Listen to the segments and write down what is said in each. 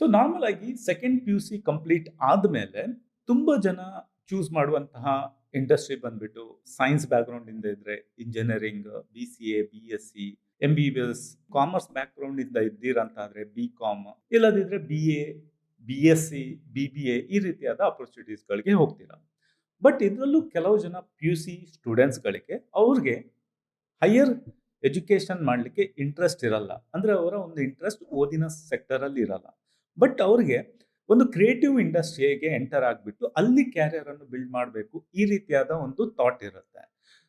So normal ಆಗಿ second P U C complete ಆದಮೇಲೆ ತುಂಬ ಜನ ಚೂಸ್ ಮಾಡುವಂತಹ ಇಂಡಸ್ಟ್ರಿ ಬಂದ್ಬಿಟ್ಟು ಸೈನ್ಸ್ ಬ್ಯಾಕ್ಗ್ರೌಂಡ್ ಇಂದ ಇದ್ರೆ engineering B C A B S C M B B S commerce background ಇಂದ ಇದ್ದೀರಂತಾದ್ರೆ ಬಿ ಕಾಮ್ ಇಲ್ಲದಿದ್ರೆ B A B S C B B A ಈ ರೀತಿಯಾದ ಅಪರ್ಚುನಿಟೀಸ್ಗಳಿಗೆ ಹೋಗ್ತೀರಾ. ಬಟ್ ಇದರಲ್ಲೂ ಕೆಲವು ಜನ ಪಿ ಯು ಸಿ ಸ್ಟೂಡೆಂಟ್ಸ್ಗಳಿಗೆ ಅವ್ರಿಗೆ ಹೈಯರ್ ಎಜುಕೇಶನ್ ಮಾಡಲಿಕ್ಕೆ ಇಂಟ್ರೆಸ್ಟ್ ಇರಲ್ಲ. ಅಂದರೆ ಅವರ ಒಂದು ಇಂಟ್ರೆಸ್ಟ್ ಓದಿನ ಸೆಕ್ಟರಲ್ಲಿ ಇರಲ್ಲ. ಬಟ್ ಅವ್ರಿಗೆ ಒಂದು ಕ್ರಿಯೇಟಿವ್ ಇಂಡಸ್ಟ್ರಿಗೆ ಎಂಟರ್ ಆಗಿಬಿಟ್ಟು ಅಲ್ಲಿ ಕ್ಯಾರಿಯರನ್ನು ಬಿಲ್ಡ್ ಮಾಡಬೇಕು ಈ ರೀತಿಯಾದ ಒಂದು ಥಾಟ್ ಇರುತ್ತೆ.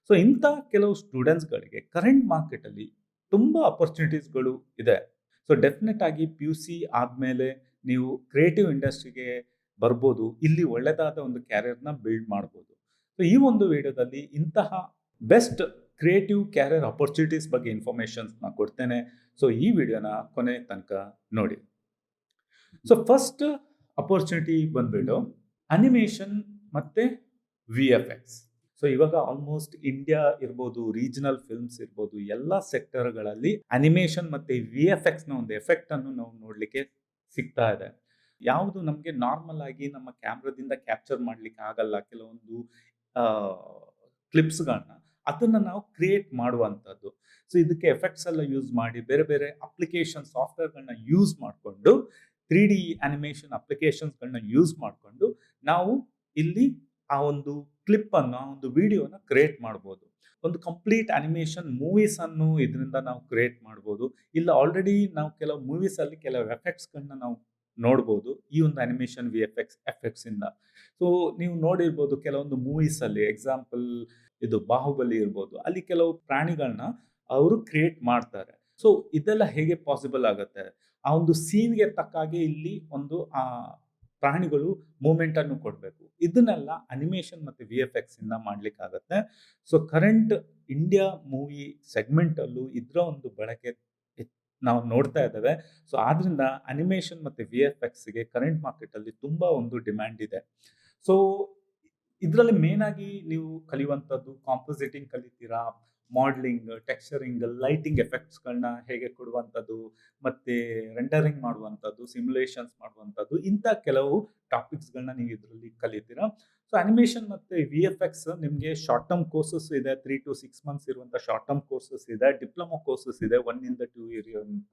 ಸೊ ಇಂಥ ಕೆಲವು ಸ್ಟೂಡೆಂಟ್ಸ್ಗಳಿಗೆ ಕರೆಂಟ್ ಮಾರ್ಕೆಟಲ್ಲಿ ತುಂಬ ಅಪರ್ಚುನಿಟೀಸ್ಗಳು ಇದೆ. ಸೊ ಡೆಫಿನೆಟ್ ಆಗಿ ಪಿ ಯು ಸಿ ಆದಮೇಲೆ ನೀವು ಕ್ರಿಯೇಟಿವ್ ಇಂಡಸ್ಟ್ರಿಗೆ ಬರ್ಬೋದು, ಇಲ್ಲಿ ಒಳ್ಳೆದಾದ ಒಂದು ಕ್ಯಾರಿಯರ್ನ ಬಿಲ್ಡ್ ಮಾಡ್ಬೋದು. ಸೊ ಈ ಒಂದು ವಿಡಿಯೋದಲ್ಲಿ ಇಂತಹ ಬೆಸ್ಟ್ ಕ್ರಿಯೇಟಿವ್ ಕ್ಯಾರಿಯರ್ ಅಪರ್ಚುನಿಟೀಸ್ ಬಗ್ಗೆ ಇನ್ಫಾರ್ಮೇಷನ್ಸ್ನ ಕೊಡ್ತೇನೆ. ಸೊ ಈ ವಿಡಿಯೋನ ಕೊನೆ ತನಕ ನೋಡಿ. ಸೊ ಫಸ್ಟ್ ಅಪರ್ಚುನಿಟಿ ಬಂದ್ಬಿಟ್ಟು ಅನಿಮೇಷನ್ ಮತ್ತೆ ವಿ ಎಫ್ ಎಕ್ಸ್ ಸೊ ಇವಾಗ ಆಲ್ಮೋಸ್ಟ್ ಇಂಡಿಯಾ ಇರ್ಬೋದು ರೀಜನಲ್ ಫಿಲ್ಮ್ಸ್ ಇರ್ಬೋದು, ಎಲ್ಲ ಸೆಕ್ಟರ್ಗಳಲ್ಲಿ ಅನಿಮೇಷನ್ ಮತ್ತೆ ವಿ ಎಫ್ ಎಕ್ಸ್ನ ಒಂದು ಎಫೆಕ್ಟ್ ಅನ್ನು ನಾವು ನೋಡಲಿಕ್ಕೆ ಸಿಗ್ತಾ ಇದೆ. ಯಾವುದು ನಮಗೆ ನಾರ್ಮಲ್ ಆಗಿ ನಮ್ಮ ಕ್ಯಾಮ್ರಾದಿಂದ ಕ್ಯಾಪ್ಚರ್ ಮಾಡ್ಲಿಕ್ಕೆ ಆಗಲ್ಲ ಕೆಲವೊಂದು ಕ್ಲಿಪ್ಸ್ಗಳನ್ನ ಅದನ್ನು ನಾವು ಕ್ರಿಯೇಟ್ ಮಾಡುವಂಥದ್ದು. ಸೊ ಇದಕ್ಕೆ ಎಫೆಕ್ಟ್ಸ್ ಎಲ್ಲ ಯೂಸ್ ಮಾಡಿ, ಬೇರೆ ಬೇರೆ ಅಪ್ಲಿಕೇಶನ್ ಸಾಫ್ಟ್ವೇರ್ಗಳನ್ನ ಯೂಸ್ ಮಾಡಿಕೊಂಡು ತ್ರೀ ಡಿ ಅನಿಮೇಷನ್ ಅಪ್ಲಿಕೇಶನ್ಸ್ಗಳನ್ನ ಯೂಸ್ ಮಾಡಿಕೊಂಡು ನಾವು ಇಲ್ಲಿ ಆ ಒಂದು ಕ್ಲಿಪ್ಪನ್ನು ಆ ಒಂದು ವಿಡಿಯೋನ ಕ್ರಿಯೇಟ್ ಮಾಡ್ಬೋದು. ಒಂದು ಕಂಪ್ಲೀಟ್ ಅನಿಮೇಷನ್ ಮೂವೀಸನ್ನು ಇದರಿಂದ ನಾವು ಕ್ರಿಯೇಟ್ ಮಾಡ್ಬೋದು. ಇಲ್ಲ ಆಲ್ರೆಡಿ ನಾವು ಕೆಲವು ಮೂವೀಸಲ್ಲಿ ಕೆಲವು ಎಫೆಕ್ಟ್ಸ್ಗಳನ್ನ ನಾವು ನೋಡ್ಬೋದು ಈ ಒಂದು ಅನಿಮೇಷನ್ ವಿ ಎಫ್ ಎಕ್ಸ್ ಎಫೆಕ್ಟ್ಸಿಂದ ಸೊ ನೀವು ನೋಡಿರ್ಬೋದು ಕೆಲವೊಂದು ಮೂವೀಸಲ್ಲಿ ಎಕ್ಸಾಂಪಲ್ ಇದು ಬಾಹುಬಲಿ ಇರ್ಬೋದು, ಅಲ್ಲಿ ಕೆಲವು ಪ್ರಾಣಿಗಳನ್ನ ಅವರು ಕ್ರಿಯೇಟ್ ಮಾಡ್ತಾರೆ. ಸೊ ಇದೆಲ್ಲ ಹೇಗೆ ಪಾಸಿಬಲ್ ಆಗುತ್ತೆ? ಆ ಒಂದು ಸೀನ್ಗೆ ತಕ್ಕಾಗೆ ಇಲ್ಲಿ ಒಂದು, ಆ, ಪ್ರಾಣಿಗಳು ಮೂಮೆಂಟ್ ಅನ್ನು ಕೊಡಬೇಕು. ಇದನ್ನೆಲ್ಲ ಅನಿಮೇಷನ್ ಮತ್ತೆ ವಿ ಎಫ್ ಎಕ್ಸ್ ಇಂದ ಮಾಡ್ಲಿಕ್ಕಾಗತ್ತೆ. So, current India movie segment ಅಲ್ಲೂ ಇದರ ಒಂದು ಬಳಕೆ ನಾವು ನೋಡ್ತಾ ಇದ್ದೇವೆ. ಸೊ, ಆದ್ರಿಂದ ಅನಿಮೇಷನ್ ಮತ್ತೆ ವಿ ಎಫ್ ಎಕ್ಸ್ಗೆ ಕರೆಂಟ್ ಮಾರ್ಕೆಟ್ ಅಲ್ಲಿ ತುಂಬಾ ಒಂದು ಡಿಮ್ಯಾಂಡ್ ಇದೆ. ಸೊ, ಇದರಲ್ಲಿ ಮೇನ್ ನೀವು ಕಲಿಯುವಂಥದ್ದು, ಕಾಂಪೋಸಿಟಿಂಗ್ ಕಲಿತೀರಾ? ಮಾಡ್ಲಿಂಗ್ ಟೆಕ್ಸ್ಚರಿಂಗ್ ಲೈಟಿಂಗ್ ಎಫೆಕ್ಟ್ಸ್ಗಳನ್ನ ಹೇಗೆ ಕೊಡುವಂಥದ್ದು, ಮತ್ತೆ ರೆಂಡರಿಂಗ್ ಮಾಡುವಂಥದ್ದು ಸಿಮ್ಯುಲೇಷನ್ಸ್ ಮಾಡುವಂಥದ್ದು, ಇಂಥ ಕೆಲವು ಟಾಪಿಕ್ಸ್ಗಳನ್ನ ನೀವು ಇದರಲ್ಲಿ ಕಲಿತೀರಾ? ಸೊ ಅನಿಮೇಷನ್ ಮತ್ತೆ ವಿ ಎಫ್ ಎಕ್ಸ್ ನಿಮಗೆ ಶಾರ್ಟ್ ಟರ್ಮ್ ಕೋರ್ಸಸ್ ಇದೆ ತ್ರೀ ಟು ಸಿಕ್ಸ್ ಮಂತ್ಸ್ ಇರುವಂಥ ಶಾರ್ಟ್ ಟರ್ಮ್ ಕೋರ್ಸಸ್ ಇದೆ ಡಿಪ್ಲೊಮಾ ಕೋರ್ಸಸ್ ಇದೆ ಒನ್ ಇಂದ ಟೂ ಇಯರ್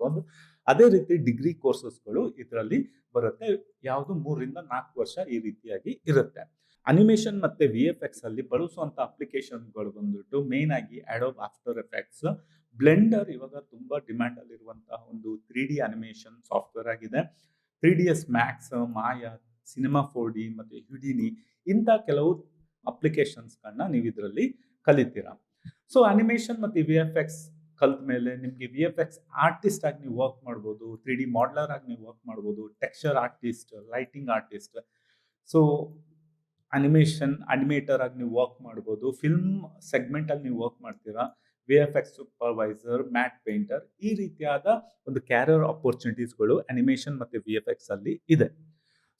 ಒಂದು ಅದೇ ರೀತಿ ಡಿಗ್ರಿ ಕೋರ್ಸಸ್ಗಳು ಇದರಲ್ಲಿ ಬರುತ್ತೆ. ಯಾವುದು ಮೂರರಿಂದ ನಾಲ್ಕು ವರ್ಷ ಈ ರೀತಿಯಾಗಿ ಇರುತ್ತೆ. ಅನಿಮೇಷನ್ ಮತ್ತು ವಿ ಎಫ್ ಎಕ್ಸ್ ಅಲ್ಲಿ ಬಳಸುವಂತ ಅಪ್ಲಿಕೇಶನ್ಗಳು ಬಂದ್ಬಿಟ್ಟು ಮೇನ್ ಆಗಿ ಅಡೋಬ್ ಆಫ್ಟರ್ ಎಫೆಕ್ಟ್ಸ್ ಬ್ಲೆಂಡರ್ ಇವಾಗ ತುಂಬಾ ಡಿಮ್ಯಾಂಡ್ ಅಲ್ಲಿರುವಂತಹ ಒಂದು ತ್ರೀ ಡಿ ಅನಿಮೇಷನ್ ಸಾಫ್ಟ್ವೇರ್ ಆಗಿದೆ. Three D S max Maya cinema four D ಮತ್ತೆ ಹ್ಯುಡಿನಿ ಇಂಥ ಕೆಲವು ಅಪ್ಲಿಕೇಶನ್ಸ್ಗಳನ್ನ ನೀವು ಇದರಲ್ಲಿ ಕಲಿತೀರಾ. ಸೊ ಅನಿಮೇಷನ್ ಮತ್ತೆ ವಿ ಎಫ್ ಎಕ್ಸ್ ಕಲ್ತ ಮೇಲೆ ನಿಮಗೆ ವಿ ಎಫ್ ಎಕ್ಸ್ ಆರ್ಟಿಸ್ಟ್ ಆಗಿ ನೀವು ವರ್ಕ್ ಮಾಡ್ಬೋದು ತ್ರೀ ಡಿ ಮಾಡ್ಲರ್ ಆಗಿ ನೀವು ವರ್ಕ್ ಮಾಡ್ಬೋದು texture artist lighting artist so animation animator ಆಗಿ ನೀವು ವರ್ಕ್ ಮಾಡ್ಬೋದು. ಫಿಲ್ಮ್ ಸೆಗ್ಮೆಂಟ್ ಅಲ್ಲಿ ನೀವು ವರ್ಕ್ ಮಾಡ್ತೀರಾ. V F X supervisor matte painter ಈ ರೀತಿಯಾದ ಒಂದು ಕ್ಯಾರಿಯರ್ ಅಪರ್ಚುನಿಟೀಸ್ಗಳು ಅನಿಮೇಷನ್ ಮತ್ತೆ ವಿ ಎಫ್ ಎಕ್ಸ್ ಅಲ್ಲಿ ಇದೆ.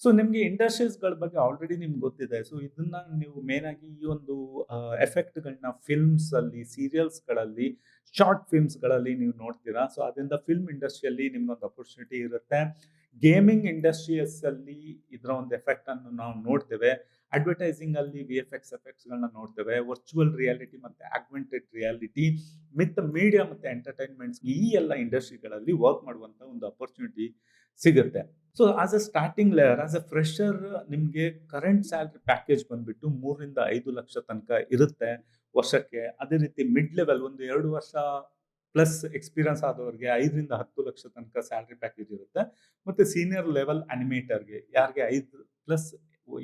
ಸೊ ನಿಮಗೆ ಇಂಡಸ್ಟ್ರೀಸ್ಗಳ ಬಗ್ಗೆ ಆಲ್ರೆಡಿ ನಿಮ್ಗೆ ಗೊತ್ತಿದೆ. ಸೊ ಇದನ್ನ ನೀವು ಮೇನ್ ಆಗಿ ಈ ಒಂದು ಎಫೆಕ್ಟ್ಗಳನ್ನ ಫಿಲ್ಮ್ಸ್ ಅಲ್ಲಿ ಸೀರಿಯಲ್ಸ್ಗಳಲ್ಲಿ ಶಾರ್ಟ್ ಫಿಲ್ಮ್ಸ್ಗಳಲ್ಲಿ ನೀವು ನೋಡ್ತೀರಾ? ಸೊ ಅದರಿಂದ ಫಿಲ್ಮ್ ಇಂಡಸ್ಟ್ರಿಯಲ್ಲಿ ನಿಮ್ಗೊಂದು ಅಪರ್ಚುನಿಟಿ ಇರುತ್ತೆ. ಗೇಮಿಂಗ್ ಇಂಡಸ್ಟ್ರೀಸ್ ಅಲ್ಲಿ ಇದರ ಒಂದು ಎಫೆಕ್ಟ್ ಅನ್ನು ನಾವು ನೋಡ್ತೇವೆ. ಅಡ್ವರ್ಟೈಸಿಂಗ್ ಅಲ್ಲಿ ವಿ ಎಫ್ ಎಕ್ಸ್ ಎಫೆಕ್ಟ್ಸ್ಗಳನ್ನ ನೋಡ್ತೇವೆ. ವರ್ಚುವಲ್ ರಿಯಾಲಿಟಿ ಮತ್ತೆ ಆಗ್ಮೆಂಟೆಡ್ ರಿಯಾಲಿಟಿ ಮಿತ್ ಮೀಡಿಯಾ ಮತ್ತೆ ಎಂಟರ್ಟೈನ್ಮೆಂಟ್ಸ್ ಈ ಎಲ್ಲ ಇಂಡಸ್ಟ್ರಿಗಳಲ್ಲಿ ವರ್ಕ್ ಮಾಡುವಂತ ಒಂದು ಅಪರ್ಚುನಿಟಿ ಸಿಗುತ್ತೆ. So as a starting layer as a fresher ನಿಮಗೆ ಕರೆಂಟ್ ಸ್ಯಾಲ್ರಿ ಪ್ಯಾಕೇಜ್ ಬಂದ್ಬಿಟ್ಟು ಮೂರರಿಂದ ಐದು ಲಕ್ಷ ತನಕ ಇರುತ್ತೆ ವರ್ಷಕ್ಕೆ. ಅದೇ ರೀತಿ ಮಿಡ್ ಲೆವೆಲ್ ಒಂದು ಎರಡು ವರ್ಷ ಪ್ಲಸ್ ಎಕ್ಸ್ಪೀರಿಯನ್ಸ್ ಆದವರಿಗೆ ಐದರಿಂದ ಹತ್ತು ಲಕ್ಷ ತನಕ ಸ್ಯಾಲ್ರಿ ಪ್ಯಾಕೇಜ್ ಇರುತ್ತೆ. ಮತ್ತೆ ಸೀನಿಯರ್ ಲೆವೆಲ್ ಅನಿಮೇಟರ್ಗೆ ಯಾರಿಗೆ ಐದು ಪ್ಲಸ್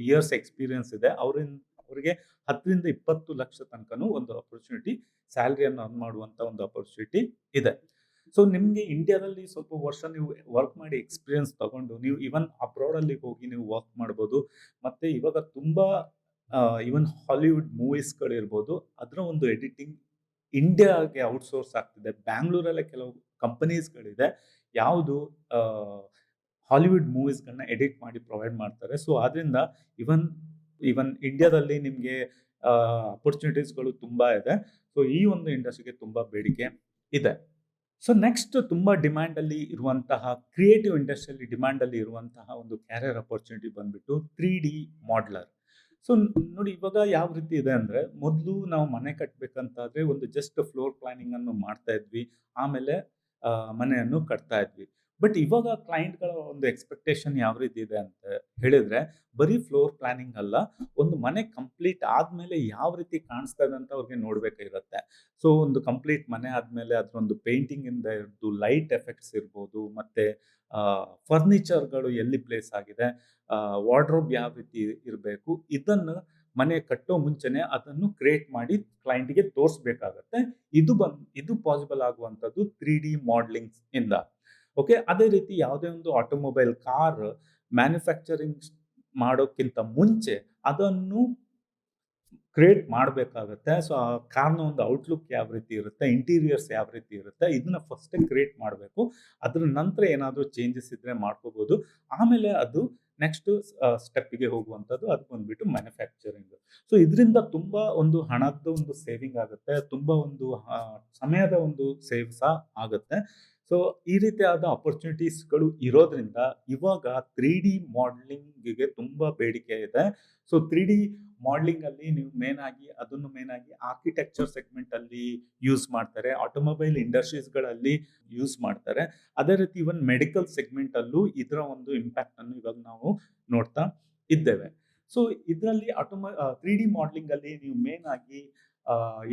ಇಯರ್ಸ್ ಎಕ್ಸ್ಪೀರಿಯನ್ಸ್ ಇದೆ ಅವರಿಂದ ಅವರಿಗೆ ಹತ್ತರಿಂದ ಇಪ್ಪತ್ತು ಲಕ್ಷ ತನಕನೂ ಒಂದು ಅಪರ್ಚುನಿಟಿ ಸ್ಯಾಲ್ರಿಯನ್ನು ಅರ್ನ್ ಮಾಡುವಂತ ಒಂದು ಅಪರ್ಚುನಿಟಿ ಇದೆ. ಸೊ ನಿಮಗೆ ಇಂಡಿಯಾದಲ್ಲಿ ಸ್ವಲ್ಪ ವರ್ಷ ನೀವು ವರ್ಕ್ ಮಾಡಿ ಎಕ್ಸ್ಪೀರಿಯನ್ಸ್ ತಗೊಂಡು, ನೀವು ಇವನ್ ಅಬ್ರಾಡಲ್ಲಿ ಹೋಗಿ ನೀವು ವರ್ಕ್ ಮಾಡ್ಬೋದು. ಮತ್ತೆ ಇವಾಗ ತುಂಬ ಇವನ್ ಹಾಲಿವುಡ್ ಮೂವೀಸ್ಗಳಿರ್ಬೋದು ಅದರ ಒಂದು ಎಡಿಟಿಂಗ್ ಇಂಡಿಯಾಗೆ ಔಟ್ಸೋರ್ಸ್ ಆಗ್ತಿದೆ. ಬ್ಯಾಂಗ್ಳೂರಲ್ಲೇ ಕೆಲವು ಕಂಪನೀಸ್ಗಳಿದೆ ಯಾವುದು ಹಾಲಿವುಡ್ ಮೂವೀಸ್ಗಳನ್ನ ಎಡಿಟ್ ಮಾಡಿ ಪ್ರೊವೈಡ್ ಮಾಡ್ತಾರೆ. ಸೊ ಆದ್ರಿಂದ ಇವನ್ ಇವನ್ ಇಂಡಿಯಾದಲ್ಲಿ ನಿಮಗೆ ಅಪರ್ಚುನಿಟೀಸ್ಗಳು ತುಂಬ ಇದೆ. ಸೊ ಈ ಒಂದು ಇಂಡಸ್ಟ್ರಿಗೆ ತುಂಬ ಬೇಡಿಕೆ ಇದೆ. ಸೊ ನೆಕ್ಸ್ಟ್ ತುಂಬ ಡಿಮ್ಯಾಂಡಲ್ಲಿ ಇರುವಂತಹ ಕ್ರಿಯೇಟಿವ್ ಇಂಡಸ್ಟ್ರಿಯಲ್ಲಿ ಡಿಮ್ಯಾಂಡಲ್ಲಿ ಇರುವಂತಹ ಒಂದು ಕ್ಯಾರಿಯರ್ ಅಪರ್ಚುನಿಟಿ ಬಂದ್ಬಿಟ್ಟು ತ್ರೀ ಡಿ ಮಾಡ್ಲರ್ ಸೊ ನೋಡಿ ಇವಾಗ ಯಾವ ರೀತಿ ಇದೆ ಅಂದರೆ, ಮೊದಲು ನಾವು ಮನೆ ಕಟ್ಟಬೇಕಂತಾದ್ರೆ ಒಂದು ಜಸ್ಟ್ ಫ್ಲೋರ್ ಪ್ಲಾನಿಂಗ್ ಅನ್ನು ಮಾಡ್ತಾ ಇದ್ವಿ. ಆಮೇಲೆ ಮನೆಯನ್ನು ಕಟ್ತಾ ಇದ್ವಿ. ಬಟ್ ಇವಾಗ ಕ್ಲೈಂಟ್ಗಳ ಒಂದು ಎಕ್ಸ್ಪೆಕ್ಟೇಷನ್ ಯಾವ ರೀತಿ ಇದೆ ಅಂತ ಹೇಳಿದ್ರೆ, ಬರೀ ಫ್ಲೋರ್ ಪ್ಲಾನಿಂಗ್ ಅಲ್ಲ, ಒಂದು ಮನೆ ಕಂಪ್ಲೀಟ್ ಆದ್ಮೇಲೆ ಯಾವ ರೀತಿ ಕಾಣಿಸ್ತಾ ಇದೆ ಅಂತ ಅವ್ರಿಗೆ ನೋಡ್ಬೇಕಾಗಿರುತ್ತೆ. ಸೊ ಒಂದು ಕಂಪ್ಲೀಟ್ ಮನೆ ಆದ್ಮೇಲೆ ಅದ್ರ ಒಂದು ಪೇಂಟಿಂಗ್ ಇಂದ ಹಿಡಿದು ಲೈಟ್ ಎಫೆಕ್ಟ್ಸ್ ಇರ್ಬೋದು, ಮತ್ತೆ ಫರ್ನಿಚರ್ಗಳು ಎಲ್ಲಿ ಪ್ಲೇಸ್ ಆಗಿದೆ ವಾರ್ಡ್ರೋಬ್ ಯಾವ ರೀತಿ ಇರಬೇಕು, ಇದನ್ನು ಮನೆ ಕಟ್ಟೋ ಮುಂಚೆನೆ ಅದನ್ನು ಕ್ರಿಯೇಟ್ ಮಾಡಿ ಕ್ಲೈಂಟ್ಗೆ ತೋರಿಸ್ಬೇಕಾಗತ್ತೆ. ಇದು ಬಂದು, ಇದು ಪಾಸಿಬಲ್ ಆಗುವಂಥದ್ದು ತ್ರೀ ಡಿ ಮಾಡ್ಲಿಂಗ್ಸ್ ಇಂದ. ಓಕೆ ಅದೇ ರೀತಿ ಯಾವುದೇ ಒಂದು ಆಟೋಮೊಬೈಲ್ ಕಾರ್ ಮ್ಯಾನುಫ್ಯಾಕ್ಚರಿಂಗ್ ಮಾಡೋಕ್ಕಿಂತ ಮುಂಚೆ ಅದನ್ನು ಕ್ರಿಯೇಟ್ ಮಾಡಬೇಕಾಗತ್ತೆ. ಸೊ ಆ ಕಾರ್ನ ಒಂದು ಔಟ್ಲುಕ್ ಯಾವ ರೀತಿ ಇರುತ್ತೆ ಇಂಟೀರಿಯರ್ಸ್ ಯಾವ ರೀತಿ ಇರುತ್ತೆ, ಇದನ್ನ ಫಸ್ಟೇ ಕ್ರಿಯೇಟ್ ಮಾಡಬೇಕು. ಅದ್ರ ನಂತರ ಏನಾದರೂ ಚೇಂಜಸ್ ಇದ್ರೆ ಮಾಡ್ಕೋಬೋದು. ಆಮೇಲೆ ಅದು ನೆಕ್ಸ್ಟ್ ಸ್ಟೆಪ್ಪಿಗೆ ಹೋಗುವಂಥದ್ದು ಅದು ಬಂದ್ಬಿಟ್ಟು ಮ್ಯಾನುಫ್ಯಾಕ್ಚರಿಂಗ್ ಸೊ ಇದರಿಂದ ತುಂಬ ಒಂದು ಹಣದ ಒಂದು ಸೇವಿಂಗ್ ಆಗುತ್ತೆ, ತುಂಬ ಒಂದು ಸಮಯದ ಒಂದು ಸೇವ್ ಸಹ ಆಗುತ್ತೆ. ಸೊ ಈ ರೀತಿಯಾದ ಅಪರ್ಚುನಿಟೀಸ್ಗಳು ಇರೋದ್ರಿಂದ ಇವಾಗ ತ್ರೀ ಡಿ ಮಾಡಲಿಂಗಿಗೆ ತುಂಬ ಬೇಡಿಕೆ ಇದೆ. ಸೊ ತ್ರೀ ಡಿ ಅಲ್ಲಿ ನೀವು ಮೇನ್ ಆಗಿ ಅದನ್ನು ಮೇನ್ ಆಗಿ ಆರ್ಕಿಟೆಕ್ಚರ್ ಸೆಗ್ಮೆಂಟ್ ಅಲ್ಲಿ ಯೂಸ್ ಮಾಡ್ತಾರೆ. ಆಟೋಮೊಬೈಲ್ ಇಂಡಸ್ಟ್ರೀಸ್ಗಳಲ್ಲಿ ಯೂಸ್ ಮಾಡ್ತಾರೆ. ಅದೇ ರೀತಿ ಇವನ್ ಮೆಡಿಕಲ್ ಸೆಗ್ಮೆಂಟ್ ಅಲ್ಲೂ ಇದರ ಒಂದು ಇಂಪ್ಯಾಕ್ಟ್ ಅನ್ನು ಇವಾಗ ನಾವು ನೋಡ್ತಾ ಇದ್ದೇವೆ. ಸೊ ಇದರಲ್ಲಿ ಆಟೋಮ ತ್ರೀ ಡಿ ಮಾಡಲಿಂಗ್ ಅಲ್ಲಿ ನೀವು ಮೇನ್ ಆಗಿ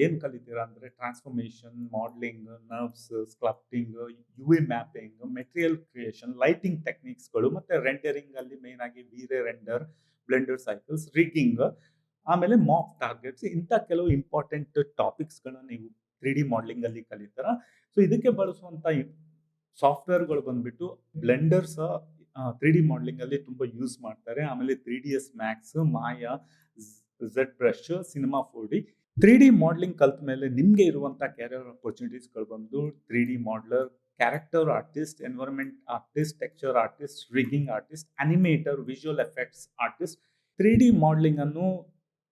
ಏನ್ ಕಲಿತೀರಾ ಅಂದರೆ transformation modelling NURBS sculpting U A mapping material creation lighting ಟೆಕ್ನಿಕ್ಸ್ಗಳು ಮತ್ತೆ ರೆಂಡರಿಂಗ್ ಅಲ್ಲಿ ಮೇನ್ ಆಗಿ Vray render Blender cycles rigging ಆಮೇಲೆ ಮಾಕ್ ಟಾರ್ಗೆಟ್ಸ್ ಇಂಥ ಕೆಲವು ಇಂಪಾರ್ಟೆಂಟ್ ಟಾಪಿಕ್ಸ್ಗಳನ್ನ ನೀವು ತ್ರೀ ಡಿ ಮಾಡ್ಲಿಂಗ್ ಅಲ್ಲಿ ಕಲಿತಾರ. ಸೊ ಇದಕ್ಕೆ ಬಳಸುವಂತ ಸಾಫ್ಟ್ವೇರ್ಗಳು ಬಂದ್ಬಿಟ್ಟು ಬ್ಲೆಂಡರ್ಸ್ ತ್ರೀ ಡಿ ಮಾಡ್ಲಿಂಗ್ ಅಲ್ಲಿ ತುಂಬಾ ಯೂಸ್ ಮಾಡ್ತಾರೆ. ಆಮೇಲೆ three D S max Maya Z brush cinema four D three D modelling ಕಲ್ತ ಮೇಲೆ ನಿಮಗೆ ಇರುವಂಥ ಕ್ಯಾರಿಯರ್ ಅಪರ್ಚುನಿಟೀಸ್ಗಳು ಬಂದು three D modeller character artist environment artist texture artist rigging artist animator visual effects artist three D modelling ಅನ್ನು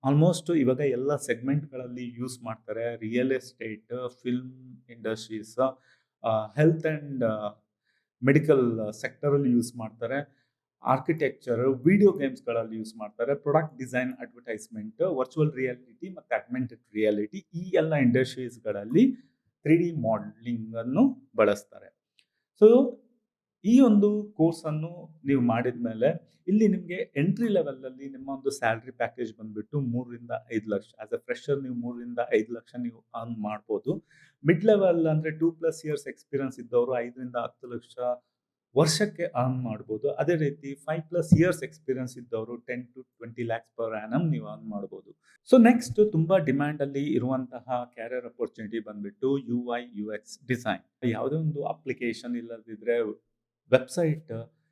almost ಇವಾಗ ಎಲ್ಲ ಸೆಗ್ಮೆಂಟ್ಗಳಲ್ಲಿ ಯೂಸ್ ಮಾಡ್ತಾರೆ. Real estate film industries health and medical ಸೆಕ್ಟರಲ್ಲಿ use ಮಾಡ್ತಾರೆ. ಆರ್ಕಿಟೆಕ್ಚರ್ ವಿಡಿಯೋ ಗೇಮ್ಸ್ಗಳಲ್ಲಿ use ಮಾಡ್ತಾರೆ. Product design advertisement virtual reality ಮತ್ತು augmented reality ಈ ಎಲ್ಲ ಇಂಡಸ್ಟ್ರೀಸ್ಗಳಲ್ಲಿ ತ್ರೀ ಡಿ ಮಾಡಲಿಂಗ್ ಅನ್ನು ಬಳಸ್ತಾರೆ. ಸೊ ಈ ಒಂದು ಕೋರ್ಸನ್ನು ನೀವು ಮಾಡಿದ ಮೇಲೆ ಇಲ್ಲಿ ನಿಮಗೆ ಎಂಟ್ರಿ ಲೆವೆಲಲ್ಲಿ ನಿಮ್ಮ ಒಂದು ಸ್ಯಾಲ್ರಿ ಪ್ಯಾಕೇಜ್ ಬಂದ್ಬಿಟ್ಟು ಮೂರರಿಂದ ಐದು ಲಕ್ಷ ಆಸ್ ಎ ಫ್ರೆಶರ್ ನೀವು ಮೂರರಿಂದ ಐದು ಲಕ್ಷ ನೀವು ಅರ್ನ್ ಮಾಡ್ಬೋದು. ಮಿಡ್ ಲೆವೆಲ್ ಅಂದರೆ ಟೂ ಪ್ಲಸ್ ಇಯರ್ಸ್ ಎಕ್ಸ್ಪೀರಿಯನ್ಸ್ ಇದ್ದವರು ಐದರಿಂದ ಹತ್ತು ಲಕ್ಷ ವರ್ಷಕ್ಕೆ ಅರ್ನ್ ಮಾಡ್ಬೋದು. ಅದೇ ರೀತಿ ಫೈವ್ ಪ್ಲಸ್ ಇಯರ್ಸ್ ಎಕ್ಸ್ಪೀರಿಯನ್ಸ್ ಇದ್ದವರು ten to twenty lakhs per annum ನೀವು ಅರ್ನ್ ಮಾಡ್ಬೋದು. ಸೊ ನೆಕ್ಸ್ಟ್ ತುಂಬ ಡಿಮ್ಯಾಂಡಲ್ಲಿ ಇರುವಂತಹ ಕ್ಯಾರಿಯರ್ ಅಪರ್ಚುನಿಟಿ ಬಂದ್ಬಿಟ್ಟು U I U X design ಯಾವುದೇ ಒಂದು ಅಪ್ಲಿಕೇಶನ್ ಇಲ್ಲದಿದ್ದರೆ ವೆಬ್ಸೈಟ್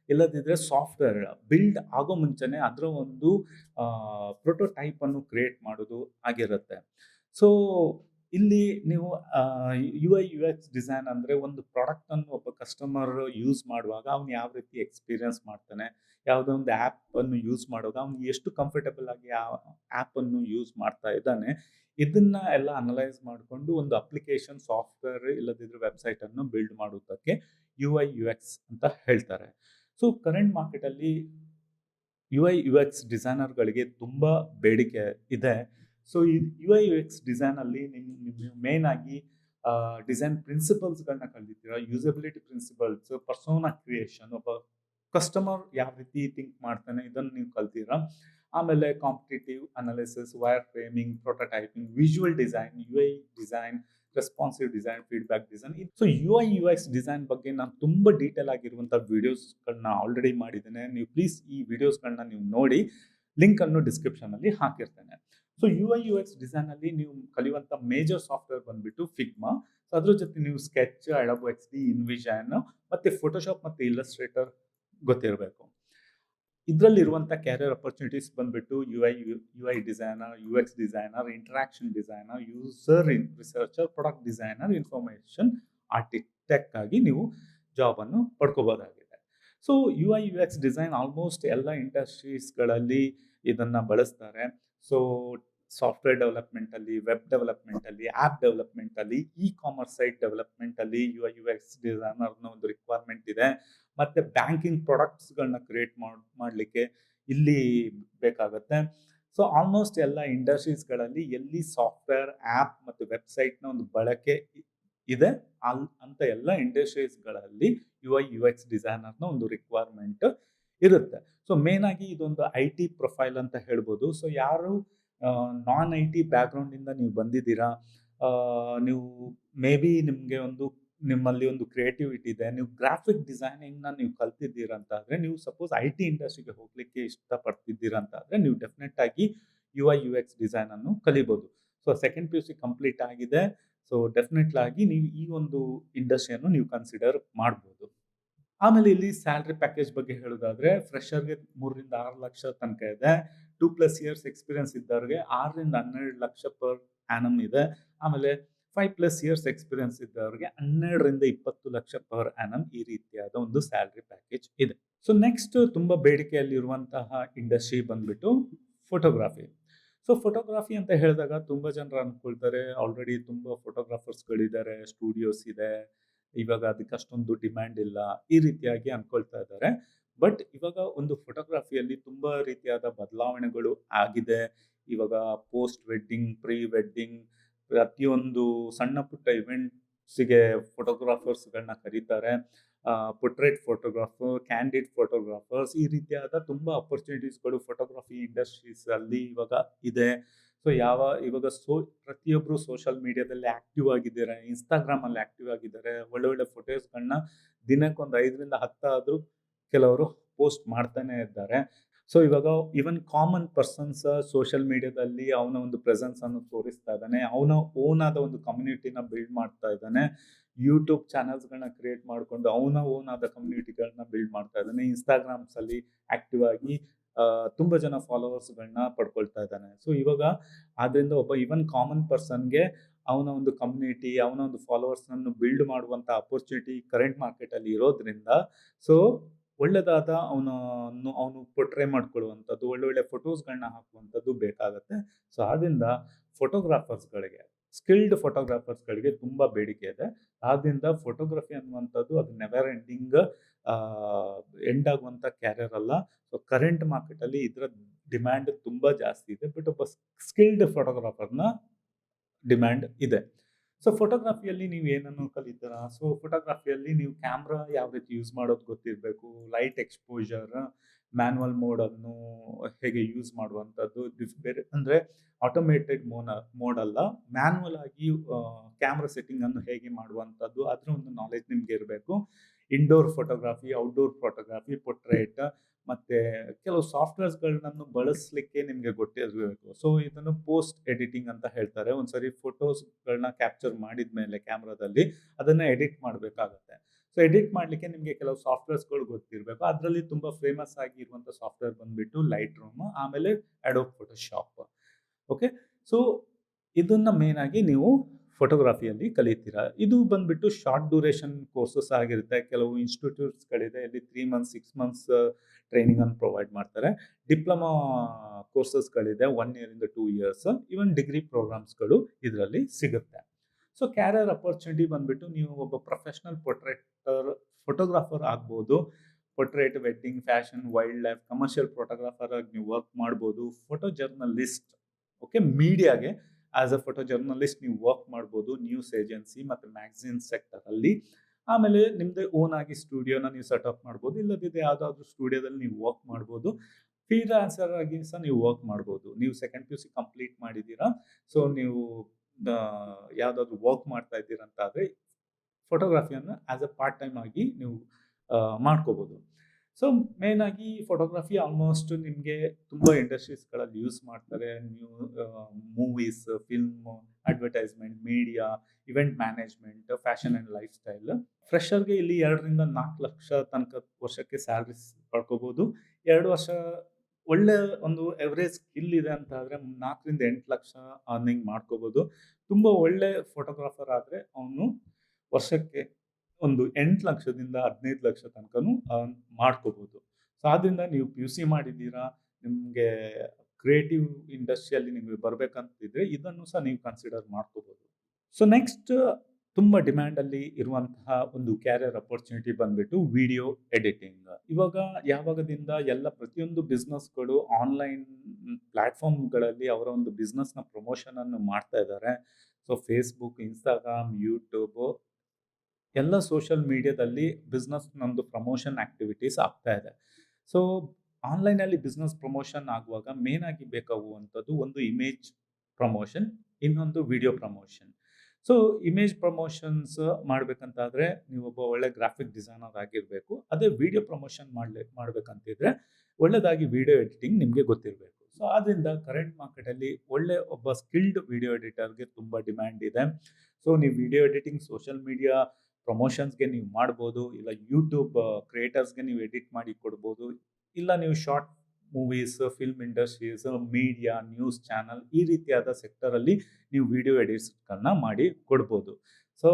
ಇಲ್ಲದಿದ್ದರೆ ಸಾಫ್ಟ್ವೇರ್ ಬಿಲ್ಡ್ ಆಗೋ ಮುಂಚೆನೆ ಅದರ ಒಂದು ಪ್ರೋಟೋಟೈಪನ್ನು ಕ್ರಿಯೇಟ್ ಮಾಡೋದು ಆಗಿರುತ್ತೆ. ಸೊ ಇಲ್ಲಿ ನೀವು U I U X design ಅಂದರೆ ಒಂದು ಪ್ರಾಡಕ್ಟನ್ನು ಒಬ್ಬ ಕಸ್ಟಮರ್ ಯೂಸ್ ಮಾಡುವಾಗ ಅವ್ನು ಯಾವ ರೀತಿ ಎಕ್ಸ್ಪೀರಿಯನ್ಸ್ ಮಾಡ್ತಾನೆ, ಯಾವುದೋ ಒಂದು ಆ್ಯಪನ್ನು ಯೂಸ್ ಮಾಡುವಾಗ ಅವ್ನು ಎಷ್ಟು ಕಂಫರ್ಟಬಲ್ ಆಗಿ ಆ ಆ್ಯಪನ್ನು ಯೂಸ್ ಮಾಡ್ತಾ ಇದ್ದಾನೆ, ಇದನ್ನ ಎಲ್ಲ ಅನಲೈಸ್ ಮಾಡಿಕೊಂಡು ಒಂದು ಅಪ್ಲಿಕೇಶನ್ ಸಾಫ್ಟ್ವೇರ್ ಇಲ್ಲದಿದ್ರೆ ವೆಬ್ಸೈಟನ್ನು ಬಿಲ್ಡ್ ಮಾಡೋದಕ್ಕೆ ಯು ಐ ಯು ಎಕ್ಸ್ ಅಂತ ಹೇಳ್ತಾರೆ. ಸೊ ಕರೆಂಟ್ ಮಾರ್ಕೆಟಲ್ಲಿ ಯು ಐ ಯು ಎಕ್ಸ್ ಡಿಸೈನರ್ಗಳಿಗೆ ತುಂಬ ಬೇಡಿಕೆ ಇದೆ. ಸೊ ಈ ಯು ಐ ಯು ಎಕ್ಸ್ ಡಿಸೈನಲ್ಲಿ ನಿಮ್ಮ ಮೇನ್ ಆಗಿ ಡಿಸೈನ್ ಪ್ರಿನ್ಸಿಪಲ್ಸ್ಗಳನ್ನ ಕಲಿತೀರಾ ಯೂಸಬಿಲಿಟಿ ಪ್ರಿನ್ಸಿಪಲ್ಸ್ ಪರ್ಸೋನಾ ಕ್ರಿಯೇಷನ್ ಒಬ್ಬ ಕಸ್ಟಮರ್ ಯಾವ ರೀತಿ ಥಿಂಕ್ ಮಾಡ್ತಾನೆ, ಇದನ್ನು ನೀವು ಕಲ್ತೀರಾ ಆಮೇಲೆ competitive analysis wireframing prototyping visual design U I design responsive design feedback design so U I U X design ಬಗ್ಗೆ ನಾನು ತುಂಬ ಡೀಟೇಲ್ ಆಗಿರುವಂಥ ವಿಡಿಯೋಸ್ಗಳನ್ನ ಆಲ್ರೆಡಿ ಮಾಡಿದ್ದೇನೆ. ನೀವು ಪ್ಲೀಸ್ ಈ ವಿಡಿಯೋಸ್ಗಳನ್ನ ನೀವು ನೋಡಿ ಲಿಂಕನ್ನು ಡಿಸ್ಕ್ರಿಪ್ಷನಲ್ಲಿ ಹಾಕಿರ್ತೇನೆ. So U I U X ಡಿಸೈನಲ್ಲಿ ನೀವು ಕಲಿಯುವಂತ ಮೇಜರ್ ಸಾಫ್ಟ್ವೇರ್ ಬಂದ್ಬಿಟ್ಟು ಫಿಗ್ಮಾ ಸೊ ಅದ್ರ ಜೊತೆ ನೀವು sketch Adobe X D InVision ಮತ್ತು ಫೋಟೋಶಾಪ್ ಮತ್ತೆ ಇಲ್ಲಸ್ಟ್ರೇಟರ್ ಗೊತ್ತಿರಬೇಕು. ಇದರಲ್ಲಿರುವಂಥ ಕ್ಯಾರಿಯರ್ ಅಪರ್ಚುನಿಟೀಸ್ ಬಂದ್ಬಿಟ್ಟು U I U I designer U X designer interaction designer user in researcher product designer information architect ಆಗಿ ನೀವು ಜಾಬನ್ನು ಪಡ್ಕೋಬೋದಾಗಿದೆ. So U I U X design almost ಎಲ್ಲ ಇಂಡಸ್ಟ್ರೀಸ್ಗಳಲ್ಲಿ ಇದನ್ನು ಬಳಸ್ತಾರೆ. ಸೊ ಸಾಫ್ಟ್ವೇರ್ ಡೆವಲಪ್ಮೆಂಟಲ್ಲಿ ವೆಬ್ ಡೆವಲಪ್ಮೆಂಟ್ ಅಲ್ಲಿ ಆಪ್ ಡೆವಲಪ್ಮೆಂಟ್ ಅಲ್ಲಿ ಇ ಕಾಮರ್ಸ್ ಸೈಟ್ ಡೆವಲಪ್ಮೆಂಟಲ್ಲಿ ಯು ಐ ಯು ಎಕ್ಸ್ ಡಿಸೈನರ್ನ ಒಂದು ರಿಕ್ವೈರ್ಮೆಂಟ್ ಇದೆ. ಮತ್ತೆ ಬ್ಯಾಂಕಿಂಗ್ ಪ್ರಾಡಕ್ಟ್ಸ್ಗಳನ್ನ ಕ್ರಿಯೇಟ್ ಮಾಡ್ಲಿಕ್ಕೆ ಇಲ್ಲಿ ಬೇಕಾಗುತ್ತೆ. ಸೊ ಆಲ್ಮೋಸ್ಟ್ ಎಲ್ಲ ಇಂಡಸ್ಟ್ರೀಸ್ಗಳಲ್ಲಿ ಎಲ್ಲಿ ಸಾಫ್ಟ್ವೇರ್ ಆ್ಯಪ್ ಮತ್ತು ವೆಬ್ಸೈಟ್ನ ಒಂದು ಬಳಕೆ ಇದೆ, ಅಲ್, ಅಂತ ಎಲ್ಲ ಇಂಡಸ್ಟ್ರೀಸ್ಗಳಲ್ಲಿ ಯು ಐ ಯು ಎಕ್ಸ್ ಡಿಸೈನರ್ನ ಒಂದು ರಿಕ್ವೈರ್ಮೆಂಟ್ ಇರುತ್ತೆ. ಸೊ ಮೇನ್ ಆಗಿ ಇದೊಂದು ಐ ಟಿ ಪ್ರೊಫೈಲ್ ಅಂತ ಹೇಳ್ಬೋದು. ಸೊ ಯಾರು ನಾನ್ ಐ ಟಿ ಬ್ಯಾಕ್ಗ್ರೌಂಡಿಂದ ನೀವು ಬಂದಿದ್ದೀರಾ ನೀವು ಮೇ ಬಿ ನಿಮಗೆ ಒಂದು, ನಿಮ್ಮಲ್ಲಿ ಒಂದು ಕ್ರಿಯೇಟಿವಿಟಿ ಇದೆ, ನೀವು ಗ್ರಾಫಿಕ್ ಡಿಸೈನಿಂಗ್ನ ನೀವು ಕಲ್ತಿದ್ದೀರಾ ಅಂತ ಆದರೆ, ನೀವು ಸಪೋಸ್ ಐ ಟಿ ಇಂಡಸ್ಟ್ರಿಗೆ ಹೋಗಲಿಕ್ಕೆ ಇಷ್ಟಪಡ್ತಿದ್ದೀರಾ ಅಂತ ಆದರೆ, ನೀವು ಡೆಫಿನೆಟ್ ಆಗಿ ಯು ಐ ಯು ಎಕ್ಸ್ ಡಿಸೈನನ್ನು ಕಲಿಬೋದು. So second P U C complete ಆಗಿದೆ. ಸೊ ಡೆಫಿನೆಟ್ಲಾಗಿ ನೀವು ಈ ಒಂದು ಇಂಡಸ್ಟ್ರಿಯನ್ನು ನೀವು ಕನ್ಸಿಡರ್ ಮಾಡ್ಬೋದು. ಆಮೇಲೆ ಇಲ್ಲಿ ಸ್ಯಾಲ್ರಿ ಪ್ಯಾಕೇಜ್ ಬಗ್ಗೆ ಹೇಳೋದಾದ್ರೆ ಫ್ರೆಶರ್ಗೆ ಮೂರರಿಂದ ಆರು ಲಕ್ಷ ತನಕ ಇದೆ. ಟೂ ಪ್ಲಸ್ ಇಯರ್ಸ್ ಎಕ್ಸ್ಪೀರಿಯನ್ಸ್ ಇದ್ದವ್ರಿಗೆ ಆರರಿಂದ ಹನ್ನೆರಡು ಲಕ್ಷ ಪರ್ ಆ್ಯನಮ್ ಇದೆ. ಆಮೇಲೆ ಫೈವ್ ಪ್ಲಸ್ ಇಯರ್ಸ್ ಎಕ್ಸ್ಪೀರಿಯನ್ಸ್ ಇದ್ದವ್ರಿಗೆ ಹನ್ನೆರಡರಿಂದ ಇಪ್ಪತ್ತು ಲಕ್ಷ ಪರ್ ಆನಮ್ ಈ ರೀತಿಯಾದ ಒಂದು ಸ್ಯಾಲ್ರಿ ಪ್ಯಾಕೇಜ್ ಇದೆ. ಸೊ, ನೆಕ್ಸ್ಟ್ ತುಂಬ ಬೇಡಿಕೆಯಲ್ಲಿರುವಂತಹ ಇಂಡಸ್ಟ್ರಿ ಬಂದ್ಬಿಟ್ಟು ಫೋಟೋಗ್ರಾಫಿ. ಸೊ, ಫೋಟೋಗ್ರಾಫಿ ಅಂತ ಹೇಳಿದಾಗ ತುಂಬ ಜನರು ಅನ್ಕೊಳ್ತಾರೆ, ಆಲ್ರೆಡಿ ತುಂಬ ಫೋಟೋಗ್ರಾಫರ್ಸ್ಗಳಿದ್ದಾರೆ, ಸ್ಟುಡಿಯೋಸ್ ಇದೆ ಇವಾಗ ಅದಕ್ಕೆ ಅಷ್ಟೊಂದು ಡಿಮ್ಯಾಂಡ್ ಇಲ್ಲ, ಈ ರೀತಿಯಾಗಿ ಅನ್ಕೊಳ್ತಾ ಇದ್ದಾರೆ. ಬಟ್ ಇವಾಗ ಒಂದು ಫೋಟೋಗ್ರಫಿಯಲ್ಲಿ ತುಂಬ ರೀತಿಯಾದ ಬದಲಾವಣೆಗಳು ಆಗಿದೆ. ಇವಾಗ ಪೋಸ್ಟ್ ವೆಡ್ಡಿಂಗ್ ಪ್ರೀ ವೆಡ್ಡಿಂಗ್ ಪ್ರತಿಯೊಂದು ಸಣ್ಣ ಪುಟ್ಟ ಇವೆಂಟ್ಸಿಗೆ ಫೋಟೋಗ್ರಾಫರ್ಸ್ಗಳನ್ನ ಕರೀತಾರೆ. ಪೊಟ್ರೇಟ್ ಫೋಟೋಗ್ರಾಫರ್ ಕ್ಯಾಂಡಿಡ್ ಫೋಟೋಗ್ರಾಫರ್ಸ್ ಈ ರೀತಿಯಾದ ತುಂಬ ಅಪರ್ಚುನಿಟೀಸ್ಗಳು ಫೋಟೋಗ್ರಫಿ ಇಂಡಸ್ಟ್ರೀಸ್ ಅಲ್ಲಿ ಇವಾಗ ಇದೆ. ಸೊ ಯಾವ, ಇವಾಗ ಸೋ ಪ್ರತಿಯೊಬ್ಬರು ಸೋಷಲ್ ಮೀಡಿಯಾದಲ್ಲಿ ಆಕ್ಟಿವ್ ಆಗಿದ್ದಾರೆ ಇನ್ಸ್ಟಾಗ್ರಾಮಲ್ಲಿ ಆಕ್ಟಿವ್ ಆಗಿದ್ದಾರೆ, ಒಳ್ಳೆ ಒಳ್ಳೆ ಫೋಟೋಸ್ಗಳನ್ನ ದಿನಕ್ಕೊಂದು ಐದರಿಂದ ಹತ್ತಾದರೂ ಕೆಲವರು ಪೋಸ್ಟ್ ಮಾಡ್ತಾನೆ ಇದ್ದಾರೆ. ಸೊ ಇವಾಗ ಈವನ್ ಕಾಮನ್ ಪರ್ಸನ್ಸ್ ಸೋಷಿಯಲ್ ಮೀಡಿಯಾದಲ್ಲಿ ಅವನ ಒಂದು ಪ್ರೆಸೆನ್ಸ್ ಅನ್ನು ತೋರಿಸ್ತಾ ಇದ್ದಾನೆ, ಅವನ ಓನ್ ಆದ ಒಂದು ಕಮ್ಯುನಿಟಿನ ಬಿಲ್ಡ್ ಮಾಡ್ತಾ ಇದ್ದಾನೆ. ಯೂಟ್ಯೂಬ್ ಚಾನಲ್ಸ್ಗಳನ್ನ ಕ್ರಿಯೇಟ್ ಮಾಡಿಕೊಂಡು ಅವನ ಓನ್ ಆದ ಕಮ್ಯುನಿಟಿಗಳನ್ನ ಬಿಲ್ಡ್ ಮಾಡ್ತಾ ಇದ್ದಾನೆ. ಇನ್ಸ್ಟಾಗ್ರಾಮ್ಸ್ ಅಲ್ಲಿ ಆಕ್ಟಿವ್ ಆಗಿ ತುಂಬಾ ಜನ ಫಾಲೋವರ್ಸ್ಗಳನ್ನ ಪಡ್ಕೊಳ್ತಾ ಇದ್ದಾನೆ. ಸೊ ಇವಾಗ ಆದ್ರಿಂದ ಒಬ್ಬ ಇವನ್ ಕಾಮನ್ ಪರ್ಸನ್ಗೆ ಅವನ ಒಂದು ಕಮ್ಯುನಿಟಿ ಅವನ ಒಂದು ಫಾಲೋವರ್ಸ್ನನ್ನು ಬಿಲ್ಡ್ ಮಾಡುವಂಥ ಅಪರ್ಚುನಿಟಿ ಕರೆಂಟ್ ಮಾರ್ಕೆಟಲ್ಲಿ ಇರೋದ್ರಿಂದ ಸೊ ಒಳ್ಳೆದಾದ ಅವನನ್ನು ಅವನು ಪೊಟ್ರೆ ಮಾಡ್ಕೊಳ್ಳುವಂಥದ್ದು, ಒಳ್ಳೊಳ್ಳೆ ಫೋಟೋಸ್ಗಳನ್ನ ಹಾಕುವಂಥದ್ದು ಬೇಕಾಗತ್ತೆ. ಸೊ ಆದ್ರಿಂದ ಫೋಟೋಗ್ರಾಫರ್ಸ್ಗಳಿಗೆ ಸ್ಕಿಲ್ಡ್ ಫೋಟೋಗ್ರಾಫರ್ಸ್ಗಳಿಗೆ ತುಂಬ ಬೇಡಿಕೆ ಇದೆ. ಆದ್ದರಿಂದ ಫೋಟೋಗ್ರಫಿ ಅನ್ನುವಂಥದ್ದು ಅದು ನೆವರ್ ಎಂಡಿಂಗ್ ಎಂಡ್ ಆಗುವಂಥ ಕ್ಯಾರಿಯರ್ ಅಲ್ಲ. ಸೊ ಕರೆಂಟ್ ಮಾರ್ಕೆಟಲ್ಲಿ ಇದರ ಡಿಮ್ಯಾಂಡ್ ತುಂಬ ಜಾಸ್ತಿ ಇದೆ. ಬಟ್ ಒಬ್ಬ ಸ್ಕಿಲ್ಡ್ ಫೋಟೋಗ್ರಾಫರ್ನ ಡಿಮ್ಯಾಂಡ್ ಇದೆ. ಸೊ ಫೋಟೋಗ್ರಫಿಯಲ್ಲಿ ನೀವು ಏನನ್ನು ಕಲಿತೀರ? ಸೊ ಫೋಟೋಗ್ರಫಿಯಲ್ಲಿ ನೀವು ಕ್ಯಾಮ್ರಾ ಯಾವ ರೀತಿ ಯೂಸ್ ಮಾಡೋದು ಗೊತ್ತಿರಬೇಕು? ಲೈಟ್ ಎಕ್ಸ್ಪೋಜರ್ ಮ್ಯಾನ್ಯಲ್ ಅನ್ನು ಹೇಗೆ ಯೂಸ್ ಮಾಡುವಂಥದ್ದು ಬೇರೆ ಅಂದರೆ ಆಟೋಮೇಟೆಡ್ ಮೋನ ಮೋಡ್ ಅಲ್ಲ ಮ್ಯಾನ್ಯಲ್ ಆಗಿ ಕ್ಯಾಮ್ರಾ ಸೆಟ್ಟಿಂಗನ್ನು ಹೇಗೆ ಮಾಡುವಂಥದ್ದು ಅದರ ಒಂದು ನಾಲೆಜ್ ನಿಮ್ಗೆ ಇರಬೇಕು. Indoor photography outdoor photography portrait ಮತ್ತೆ ಕೆಲವು ಸಾಫ್ಟ್ವೇರ್ಸ್ಗಳನ್ನು ಬಳಸಲಿಕ್ಕೆ ನಿಮಗೆ ಗೊತ್ತಿರಬೇಕು. ಸೊ ಇದನ್ನು ಪೋಸ್ಟ್ ಎಡಿಟಿಂಗ್ ಅಂತ ಹೇಳ್ತಾರೆ. ಒಂದ್ಸರಿ ಫೋಟೋಸ್ಗಳನ್ನ ಕ್ಯಾಪ್ಚರ್ ಮಾಡಿದ ಮೇಲೆ ಕ್ಯಾಮ್ರಾದಲ್ಲಿ ಅದನ್ನ ಎಡಿಟ್ ಮಾಡಬೇಕಾಗತ್ತೆ. ಸೊ ಎಡಿಟ್ ಮಾಡಲಿಕ್ಕೆ ನಿಮಗೆ ಕೆಲವು ಸಾಫ್ಟ್ವೇರ್ಸ್ಗಳು ಗೊತ್ತಿರಬೇಕು. ಅದರಲ್ಲಿ ತುಂಬ ಫೇಮಸ್ ಆಗಿರುವಂಥ ಸಾಫ್ಟ್ವೇರ್ ಬಂದ್ಬಿಟ್ಟು ಲೈಟ್ ರೂಮ್ ಆಮೇಲೆ ಅಡೋಬ್ ಫೋಟೋಶಾಪ್ ಓಕೆ ಸೊ ಇದನ್ನ ಮೇನ್ ಆಗಿ ನೀವು ಫೋಟೋಗ್ರಫಿಯಲ್ಲಿ ಕಲಿತೀರಾ. ಇದು ಬಂದ್ಬಿಟ್ಟು ಶಾರ್ಟ್ ಡ್ಯೂರೇಷನ್ ಕೋರ್ಸಸ್ ಆಗಿರುತ್ತೆ. ಕೆಲವು ಇನ್ಸ್ಟಿಟ್ಯೂಟ್ಸ್ಗಳಿದೆ ಇಲ್ಲಿ three months six months training ಅನ್ನು ಪ್ರೊವೈಡ್ ಮಾಡ್ತಾರೆ. ಡಿಪ್ಲೊಮಾ ಕೋರ್ಸಸ್ಗಳಿದೆ ಒನ್ ಇಯರಿಂದ ಟೂ ಇಯರ್ಸ್ ಇವನ್ ಡಿಗ್ರಿ ಪ್ರೋಗ್ರಾಮ್ಸ್ಗಳು ಇದರಲ್ಲಿ ಸಿಗುತ್ತೆ. ಸೊ ಕ್ಯಾರಿಯರ್ ಅಪರ್ಚುನಿಟಿ ಬಂದ್ಬಿಟ್ಟು ನೀವು ಒಬ್ಬ ಪ್ರೊಫೆಷನಲ್ ಪೊಟ್ರೇಟರ್ ಫೋಟೋಗ್ರಾಫರ್ ಆಗ್ಬೋದು. Portrait wedding fashion wildlife commercial photographer ಆಗಿ ನೀವು ವರ್ಕ್ ಮಾಡ್ಬೋದು. ಫೋಟೋ ಜರ್ನಲಿಸ್ಟ್ ಓಕೆ ಮೀಡಿಯಾಗೆ ಆಸ್ ಅ ಫೋಟೋ ಜರ್ನಲಿಸ್ಟ್ ನೀವು ವರ್ಕ್ ಮಾಡ್ಬೋದು ನ್ಯೂಸ್ ಏಜೆನ್ಸಿ ಮತ್ತು ಮ್ಯಾಗ್ಝಿನ್ ಸೆಕ್ಟರಲ್ಲಿ ಆಮೇಲೆ ನಿಮ್ಮದೇ ಓನ್ ಆಗಿ ಸ್ಟುಡಿಯೋನ ನೀವು ಸೆಟಪ್ ಮಾಡ್ಬೋದು. ಇಲ್ಲದಿದ್ದರೆ ಯಾವುದಾದ್ರೂ ಸ್ಟುಡಿಯೋದಲ್ಲಿ ನೀವು ವರ್ಕ್ ಮಾಡ್ಬೋದು. ಫ್ರೀಲಾನ್ಸರ್ ಆಗಿ ಸಹ ನೀವು ವರ್ಕ್ ಮಾಡ್ಬೋದು. ನೀವು second P U C complete ಮಾಡಿದ್ದೀರಾ. ಸೊ ನೀವು ಯಾವುದಾದ್ರೂ ವರ್ಕ್ ಮಾಡ್ತಾ ಇದ್ದೀರಂತ ಆದರೆ ಫೋಟೋಗ್ರಫಿಯನ್ನು ಆ್ಯಸ್ ಅ ಪಾರ್ಟ್ ಟೈಮ್ ಆಗಿ ನೀವು ಮಾಡ್ಕೋಬೋದು. ಸೊ ಮೇನ್ ಆಗಿ ಫೋಟೋಗ್ರಫಿ ಆಲ್ಮೋಸ್ಟ್ ನಿಮಗೆ ತುಂಬ ಇಂಡಸ್ಟ್ರೀಸ್ಗಳಲ್ಲಿ ಯೂಸ್ ಮಾಡ್ತಾರೆ. New movies film advertisement media event management fashion and lifestyle ಫ್ರೆಷರ್ಗೆ ಇಲ್ಲಿ ಎರಡರಿಂದ ನಾಲ್ಕು ಲಕ್ಷ ತನಕ ವರ್ಷಕ್ಕೆ ಸ್ಯಾಲ್ರೀಸ್ ಪಡ್ಕೋಬೋದು. ಎರಡು ವರ್ಷ ಒಳ್ಳೆ ಒಂದು ಎವರೇಜ್ ಸ್ಕಿಲ್ ಇದೆ ಅಂತ ಆದರೆ ನಾಲ್ಕರಿಂದ ಎಂಟು ಲಕ್ಷ ಅರ್ನಿಂಗ್ ಮಾಡ್ಕೋಬೋದು. ತುಂಬ ಒಳ್ಳೆ ಫೋಟೋಗ್ರಾಫರ್ ಆದರೆ ಅವನು ವರ್ಷಕ್ಕೆ ಒಂದು ಎಂಟು ಲಕ್ಷದಿಂದ ಹದಿನೈದು ಲಕ್ಷ ತನಕನೂ ಮಾಡ್ಕೋಬೋದು. ಸೊ ಆದ್ದರಿಂದ ನೀವು ಪಿ ಯು ಸಿ ಮಾಡಿದ್ದೀರಾ, ನಿಮಗೆ ಕ್ರಿಯೇಟಿವ್ ಇಂಡಸ್ಟ್ರಿಯಲ್ಲಿ ನಿಮಗೆ ಬರಬೇಕಂತಿದ್ರೆ ಇದನ್ನು ಸಹ ನೀವು ಕನ್ಸಿಡರ್ ಮಾಡ್ಕೋಬೋದು. ಸೊ ನೆಕ್ಸ್ಟ್ ತುಂಬ ಡಿಮ್ಯಾಂಡಲ್ಲಿ ಇರುವಂತಹ ಒಂದು ಕ್ಯಾರಿಯರ್ ಅಪರ್ಚುನಿಟಿ ಬಂದ್ಬಿಟ್ಟು ವಿಡಿಯೋ ಎಡಿಟಿಂಗ್ ಇವಾಗ ಯಾವಾಗದಿಂದ ಎಲ್ಲ ಪ್ರತಿಯೊಂದು ಬಿಸ್ನೆಸ್ಗಳು ಆನ್ಲೈನ್ ಪ್ಲ್ಯಾಟ್ಫಾರ್ಮ್ಗಳಲ್ಲಿ ಅವರ ಒಂದು ಬಿಸ್ನೆಸ್ನ ಪ್ರಮೋಷನನ್ನು ಮಾಡ್ತಾ ಇದ್ದಾರೆ. So Facebook Instagram YouTube social social ಮೀಡಿಯಾದಲ್ಲಿ ಬಿಸ್ನೆಸ್ನೊಂದು ಪ್ರಮೋಷನ್ ಆ್ಯಕ್ಟಿವಿಟೀಸ್ ಆಗ್ತಾ ಇದೆ. ಸೊ ಆನ್ಲೈನಲ್ಲಿ ಬಿಸ್ನೆಸ್ ಪ್ರಮೋಷನ್ ಆಗುವಾಗ ಮೇನ್ ಆಗಿ ಬೇಕಾಗುವಂಥದ್ದು ಒಂದು ಇಮೇಜ್ ಪ್ರಮೋಷನ್ ಇನ್ನೊಂದು video promotion so image promotions ಮಾಡಬೇಕಂತಾದ್ರೆ ನೀವೊಬ್ಬ ಒಳ್ಳೆ ಗ್ರಾಫಿಕ್ ಡಿಸೈನರ್ ಆಗಿರಬೇಕು. ಅದೇ ವಿಡಿಯೋ ಪ್ರಮೋಷನ್ ಮಾಡಲಿ, ಮಾಡಬೇಕಂತಿದ್ರೆ ಒಳ್ಳೆಯದಾಗಿ ವಿಡಿಯೋ ಎಡಿಟಿಂಗ್ ನಿಮಗೆ ಗೊತ್ತಿರಬೇಕು. ಸೊ ಆದ್ದರಿಂದ ಕರೆಂಟ್ ಮಾರ್ಕೆಟಲ್ಲಿ ಒಳ್ಳೆ ಒಬ್ಬ ಸ್ಕಿಲ್ಡ್ ವಿಡಿಯೋ ಎಡಿಟರ್ಗೆ ತುಂಬ ಡಿಮ್ಯಾಂಡ್ ಇದೆ. ಸೊ ನೀವು ವಿಡಿಯೋ ಎಡಿಟಿಂಗ್ ಸೋಷಿಯಲ್ ಮೀಡಿಯಾ ಪ್ರಮೋಷನ್ಸ್ಗೆ ನೀವು ಮಾಡ್ಬೋದು, ಇಲ್ಲ ಯೂಟ್ಯೂಬ್ ಕ್ರಿಯೇಟರ್ಸ್ಗೆ ನೀವು ಎಡಿಟ್ ಮಾಡಿ ಕೊಡ್ಬೋದು, ಇಲ್ಲ ನೀವು short movies film industries media news channel ಈ ರೀತಿಯಾದ ಸೆಕ್ಟರಲ್ಲಿ ನೀವು ವಿಡಿಯೋ ಎಡಿಟ್ಸ್ಗಳನ್ನ ಮಾಡಿ ಕೊಡ್ಬೋದು. ಸೊ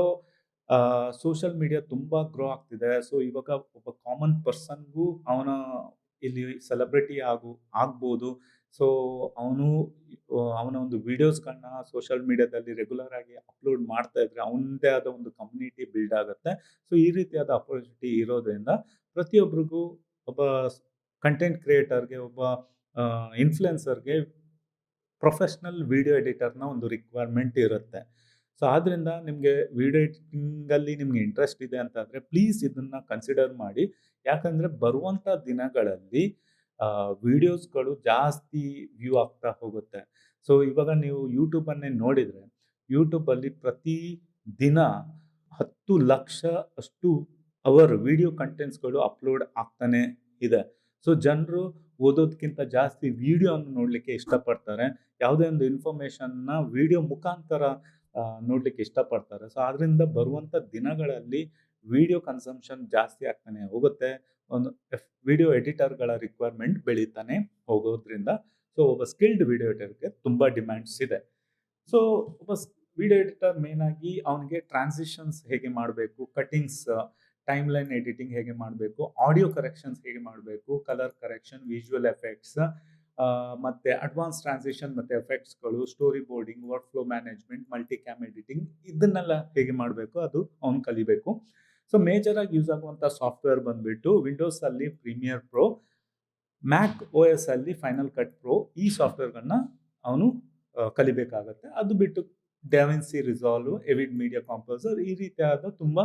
ಸೋಷಲ್ ಮೀಡಿಯಾ ತುಂಬ ಗ್ರೋ ಆಗ್ತಿದೆ. ಸೊ ಇವಾಗ ಒಬ್ಬ ಕಾಮನ್ ಪರ್ಸನ್ಗೂ ಅವನ ಇಲ್ಲಿ ಸೆಲೆಬ್ರಿಟಿ ಆಗು, ಆಗ್ಬೋದು. ಸೊ ಅವನು, ಅವನ ಒಂದು ವಿಡಿಯೋಸ್ಗಳನ್ನ ಸೋಷಲ್ ಮೀಡಿಯಾದಲ್ಲಿ ರೆಗ್ಯುಲರ್ ಆಗಿ ಅಪ್ಲೋಡ್ ಮಾಡ್ತಾ ಇದ್ರೆ ಅವನದೇ ಆದ ಒಂದು ಕಮ್ಯುನಿಟಿ ಬಿಲ್ಡ್ ಆಗುತ್ತೆ. ಸೊ ಈ ರೀತಿಯಾದ ಅಪರ್ಚುನಿಟಿ ಇರೋದ್ರಿಂದ ಪ್ರತಿಯೊಬ್ಬರಿಗೂ ಒಬ್ಬ ಕಂಟೆಂಟ್ ಕ್ರಿಯೇಟರ್ಗೆ ಒಬ್ಬ ಇನ್ಫ್ಲುಯೆನ್ಸರ್ಗೆ ಪ್ರೊಫೆಷ್ನಲ್ ವಿಡಿಯೋ ಎಡಿಟರ್ನ ಒಂದು ರಿಕ್ವೈರ್ಮೆಂಟ್ ಇರುತ್ತೆ. ಸೊ ಆದ್ದರಿಂದ ನಿಮಗೆ ವಿಡಿಯೋ ಎಡಿಟಿಂಗಲ್ಲಿ ನಿಮಗೆ ಇಂಟ್ರೆಸ್ಟ್ ಇದೆ ಅಂತಂದರೆ ಪ್ಲೀಸ್ ಇದನ್ನು ಕನ್ಸಿಡರ್ ಮಾಡಿ. ಯಾಕಂದರೆ ಬರುವಂಥ ದಿನಗಳಲ್ಲಿ ವಿಡಿಯೋಸ್ಗಳು ಜಾಸ್ತಿ ವ್ಯೂ ಆಗ್ತಾ ಹೋಗುತ್ತೆ. ಸೊ ಇವಾಗ ನೀವು ಯೂಟ್ಯೂಬನ್ನೇ ನೋಡಿದರೆ ಯೂಟ್ಯೂಬಲ್ಲಿ ಪ್ರತಿ ದಿನ ಹತ್ತು ಲಕ್ಷ ಅಷ್ಟು ಅವರ್ ವಿಡಿಯೋ ಕಂಟೆಂಟ್ಸ್ಗಳು ಅಪ್ಲೋಡ್ ಆಗ್ತಾನೆ ಇದೆ. ಸೊ ಜನರು ಓದೋದಕ್ಕಿಂತ ಜಾಸ್ತಿ ವಿಡಿಯೋನ ನೋಡಲಿಕ್ಕೆ ಇಷ್ಟಪಡ್ತಾರೆ. ಯಾವುದೇ ಒಂದು ಇನ್ಫಾರ್ಮೇಷನ್ನ ವಿಡಿಯೋ ಮುಖಾಂತರ ನೋಡಲಿಕ್ಕೆ ಇಷ್ಟಪಡ್ತಾರೆ. ಸೊ ಅದರಿಂದ ಬರುವಂಥ ದಿನಗಳಲ್ಲಿ ವಿಡಿಯೋ ಕನ್ಸಂಪ್ಷನ್ ಜಾಸ್ತಿ ಆಗ್ತಾನೆ ಹೋಗುತ್ತೆ. ಒಂದು ವಿಡಿಯೋ ಎಡಿಟರ್ಗಳ ರಿಕ್ವೈರ್ಮೆಂಟ್ ಬೆಳೀತಾನೆ ಹೋಗೋದ್ರಿಂದ. ಸೊ ಒಬ್ಬ ಸ್ಕಿಲ್ಡ್ ವಿಡಿಯೋ ಎಡಿಟರ್ಗೆ ತುಂಬ ಡಿಮ್ಯಾಂಡ್ಸ್ ಇದೆ. ಸೊ ಒಬ್ಬ ವಿಡಿಯೋ ಎಡಿಟರ್ ಮೇನ್ ಆಗಿ ಅವನಿಗೆ ಟ್ರಾನ್ಸಿಷನ್ಸ್ ಹೇಗೆ ಮಾಡಬೇಕು ಕಟಿಂಗ್ಸ್ ಟೈಮ್ ಲೈನ್ ಎಡಿಟಿಂಗ್ ಹೇಗೆ ಮಾಡಬೇಕು ಆಡಿಯೋ ಕರೆಕ್ಷನ್ಸ್ ಹೇಗೆ ಮಾಡಬೇಕು ಕಲರ್ ಕರೆಕ್ಷನ್ ವಿಜುವಲ್ ಎಫೆಕ್ಟ್ಸ್ ಮತ್ತೆ ಅಡ್ವಾನ್ಸ್ ಟ್ರಾನ್ಸಿಷನ್ ಮತ್ತು ಎಫೆಕ್ಟ್ಸ್ಗಳು storyboarding workflow management multi cam editing ಇದನ್ನೆಲ್ಲ ಹೇಗೆ ಮಾಡಬೇಕು ಅದು ಅವ್ನು ಕಲಿಬೇಕು. ಸೊ ಆಗಿ ಯೂಸ್ ಆಗುವಂಥ ಸಾಫ್ಟ್ವೇರ್ ಬಂದ್ಬಿಟ್ಟು ವಿಂಡೋಸ್ ಅಲ್ಲಿ Premiere Pro Mac O S ಅಲ್ಲಿ ಫೈನಲ್ ಕಟ್ ಪ್ರೋ ಈ ಸಾಫ್ಟ್ವೇರ್ಗಳನ್ನ ಅವನು ಕಲಿಬೇಕಾಗತ್ತೆ. ಅದು ಬಿಟ್ಟು DaVinci Resolve Avid Media Composer ಈ ರೀತಿಯಾದ ತುಂಬ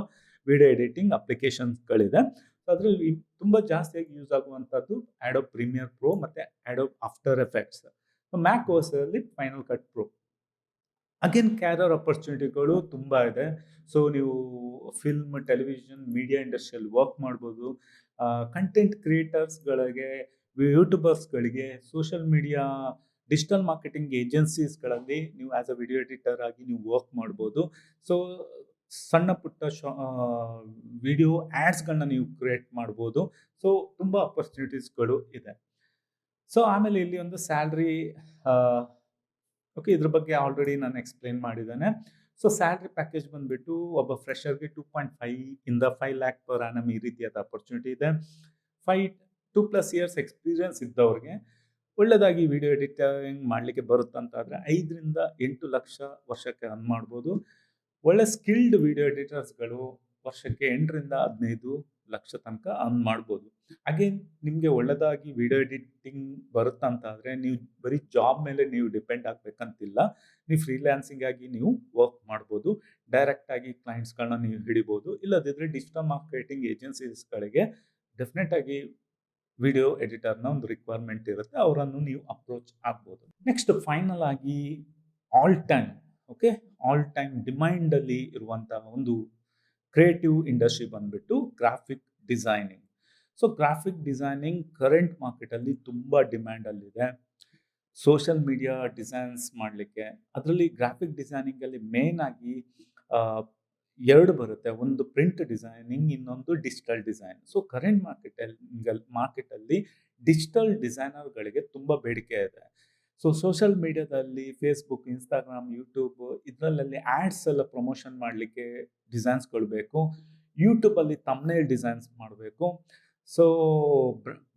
ವಿಡಿಯೋ ಎಡಿಟಿಂಗ್ ಅಪ್ಲಿಕೇಶನ್ಸ್ಗಳಿದೆ. ಸೊ ಅದರಲ್ಲಿ ತುಂಬ ಜಾಸ್ತಿಯಾಗಿ ಯೂಸ್ ಆಗುವಂಥದ್ದು ಆ್ಯಡೋ ಪ್ರೀಮಿಯರ್ ಪ್ರೋ ಮತ್ತು Adobe After Effects Mac ಓಸಲ್ಲಿ Final Cut Pro again career ಅಪರ್ಚುನಿಟಿಗಳು ತುಂಬ ಇದೆ. ಸೊ ನೀವು ಫಿಲ್ಮ್ ಟೆಲಿವಿಷನ್ ಮೀಡಿಯಾ ಇಂಡಸ್ಟ್ರಿಯಲ್ಲಿ ವರ್ಕ್ ಮಾಡ್ಬೋದು. ಕಂಟೆಂಟ್ ಕ್ರಿಯೇಟರ್ಸ್ಗಳಿಗೆ ಯೂಟ್ಯೂಬರ್ಸ್ಗಳಿಗೆ ಸೋಷಿಯಲ್ ಮೀಡಿಯಾ ಡಿಜಿಟಲ್ ಮಾರ್ಕೆಟಿಂಗ್ ಏಜೆನ್ಸೀಸ್ಗಳಲ್ಲಿ ನೀವು ಆ್ಯಸ್ ಅ ವಿಡಿಯೋ ಎಡಿಟರ್ ಆಗಿ ನೀವು ವರ್ಕ್ ಮಾಡ್ಬೋದು. ಸೊ ಸಣ್ಣ ಪುಟ್ಟ ಶಾ ವಿಡಿಯೋ ಆ್ಯಡ್ಸ್ಗಳನ್ನ ನೀವು ಕ್ರಿಯೇಟ್ ಮಾಡ್ಬೋದು. ಸೊ, ತುಂಬ ಅಪರ್ಚುನಿಟೀಸ್ಗಳು ಇದೆ. ಸೊ, ಆಮೇಲೆ ಇಲ್ಲಿ ಒಂದು ಸ್ಯಾಲ್ರಿ ಓಕೆ, ಇದ್ರ ಬಗ್ಗೆ ಆಲ್ರೆಡಿ ನಾನು ಎಕ್ಸ್ಪ್ಲೇನ್ ಮಾಡಿದ್ದೇನೆ. ಸೊ, ಸ್ಯಾಲ್ರಿ ಪ್ಯಾಕೇಜ್ ಬಂದುಬಿಟ್ಟು ಒಬ್ಬ ಫ್ರೆಷರ್ಗೆ ಟೂ ಪಾಯಿಂಟ್ ಫೈವ್ ಇಂದ ಫೈವ್ ಲ್ಯಾಕ್ ಪರ್ ಆನಮ್ ಈ ರೀತಿಯಾದ ಅಪರ್ಚುನಿಟಿ ಇದೆ. ಫೈ ಟೂ ಪ್ಲಸ್ ಇಯರ್ಸ್ ಎಕ್ಸ್ಪೀರಿಯನ್ಸ್ ಇದ್ದವ್ರಿಗೆ ಒಳ್ಳೆಯದಾಗಿ ವಿಡಿಯೋ ಎಡಿಟಿಂಗ್ ಮಾಡಲಿಕ್ಕೆ ಬರುತ್ತಂತಾದರೆ ಐದರಿಂದ ಎಂಟು ಲಕ್ಷ ವರ್ಷಕ್ಕೆ ಅನ್ ಮಾಡ್ಬೋದು. ಒಳ್ಳೆ ಸ್ಕಿಲ್ಡ್ ವಿಡಿಯೋ ಎಡಿಟರ್ಸ್ಗಳು ವರ್ಷಕ್ಕೆ ಎಂಟರಿಂದ ಹದಿನೈದು ಲಕ್ಷ ತನಕ ಅರ್ನ್ ಮಾಡ್ಬೋದು. ಹಾಗೆ ನಿಮಗೆ ಒಳ್ಳೆದಾಗಿ ವಿಡಿಯೋ ಎಡಿಟಿಂಗ್ ಬರುತ್ತಂತಾದರೆ ನೀವು ಬರೀ ಜಾಬ್ ಮೇಲೆ ನೀವು ಡಿಪೆಂಡ್ ಆಗಬೇಕಂತಿಲ್ಲ. ನೀವು ಫ್ರೀಲ್ಯಾನ್ಸಿಂಗ್ ಆಗಿ ನೀವು ವರ್ಕ್ ಮಾಡ್ಬೋದು. ಡೈರೆಕ್ಟಾಗಿ ಕ್ಲೈಂಟ್ಸ್ಗಳನ್ನ ನೀವು ಹಿಡಿಬೋದು. ಇಲ್ಲದಿದ್ದರೆ ಡಿಜಿಟಲ್ ಮಾರ್ಕೆಟಿಂಗ್ ಏಜೆನ್ಸೀಸ್ಗಳಿಗೆ ಡೆಫಿನೆಟಾಗಿ ವಿಡಿಯೋ ಎಡಿಟರ್ನ ಒಂದು ರಿಕ್ವೈರ್ಮೆಂಟ್ ಇರುತ್ತೆ. ಅವರನ್ನು ನೀವು ಅಪ್ರೋಚ್ ಆಗ್ಬೋದು. ನೆಕ್ಸ್ಟ್ ಫೈನಲ್ ಆಗಿ all time okay all time ಡಿಮ್ಯಾಂಡಲ್ಲಿ ಇರುವಂತಹ ಒಂದು ಕ್ರಿಯೇಟಿವ್ ಇಂಡಸ್ಟ್ರಿ ಬಂದ್ಬಿಟ್ಟು graphic designing so graphic designing current ಮಾರ್ಕೆಟಲ್ಲಿ ತುಂಬ ಡಿಮ್ಯಾಂಡಲ್ಲಿದೆ ಸೋಷಿಯಲ್ ಮೀಡಿಯಾ ಡಿಸೈನ್ಸ್ ಮಾಡಲಿಕ್ಕೆ. ಅದರಲ್ಲಿ ಗ್ರಾಫಿಕ್ ಡಿಸೈನಿಂಗಲ್ಲಿ ಮೇನ್ ಆಗಿ ಎರಡು ಬರುತ್ತೆ. ಒಂದು ಪ್ರಿಂಟ್ ಡಿಸೈನಿಂಗ್ ಇನ್ನೊಂದು ಡಿಜಿಟಲ್ ಡಿಸೈನ್ ಸೊ ಕರೆಂಟ್ ಮಾರ್ಕೆಟಲ್ಲಿ ಮಾರ್ಕೆಟಲ್ಲಿ ಡಿಜಿಟಲ್ ಡಿಸೈನರ್ಗಳಿಗೆ ತುಂಬ ಬೇಡಿಕೆ ಇದೆ. ಸೊ ಸೋಷಲ್ ಮೀಡಿಯಾದಲ್ಲಿ ಫೇಸ್ಬುಕ್ ಇನ್ಸ್ಟಾಗ್ರಾಮ್ ಯೂಟ್ಯೂಬ್ ಇದರಲ್ಲಿ ಆ್ಯಡ್ಸ್ ಎಲ್ಲ ಪ್ರಮೋಷನ್ ಮಾಡಲಿಕ್ಕೆ ಡಿಸೈನ್ಸ್ಗಳು ಬೇಕು. ಯೂಟ್ಯೂಬಲ್ಲಿ ತಮ್ಮನೇ ಡಿಸೈನ್ಸ್ ಮಾಡಬೇಕು. ಸೊ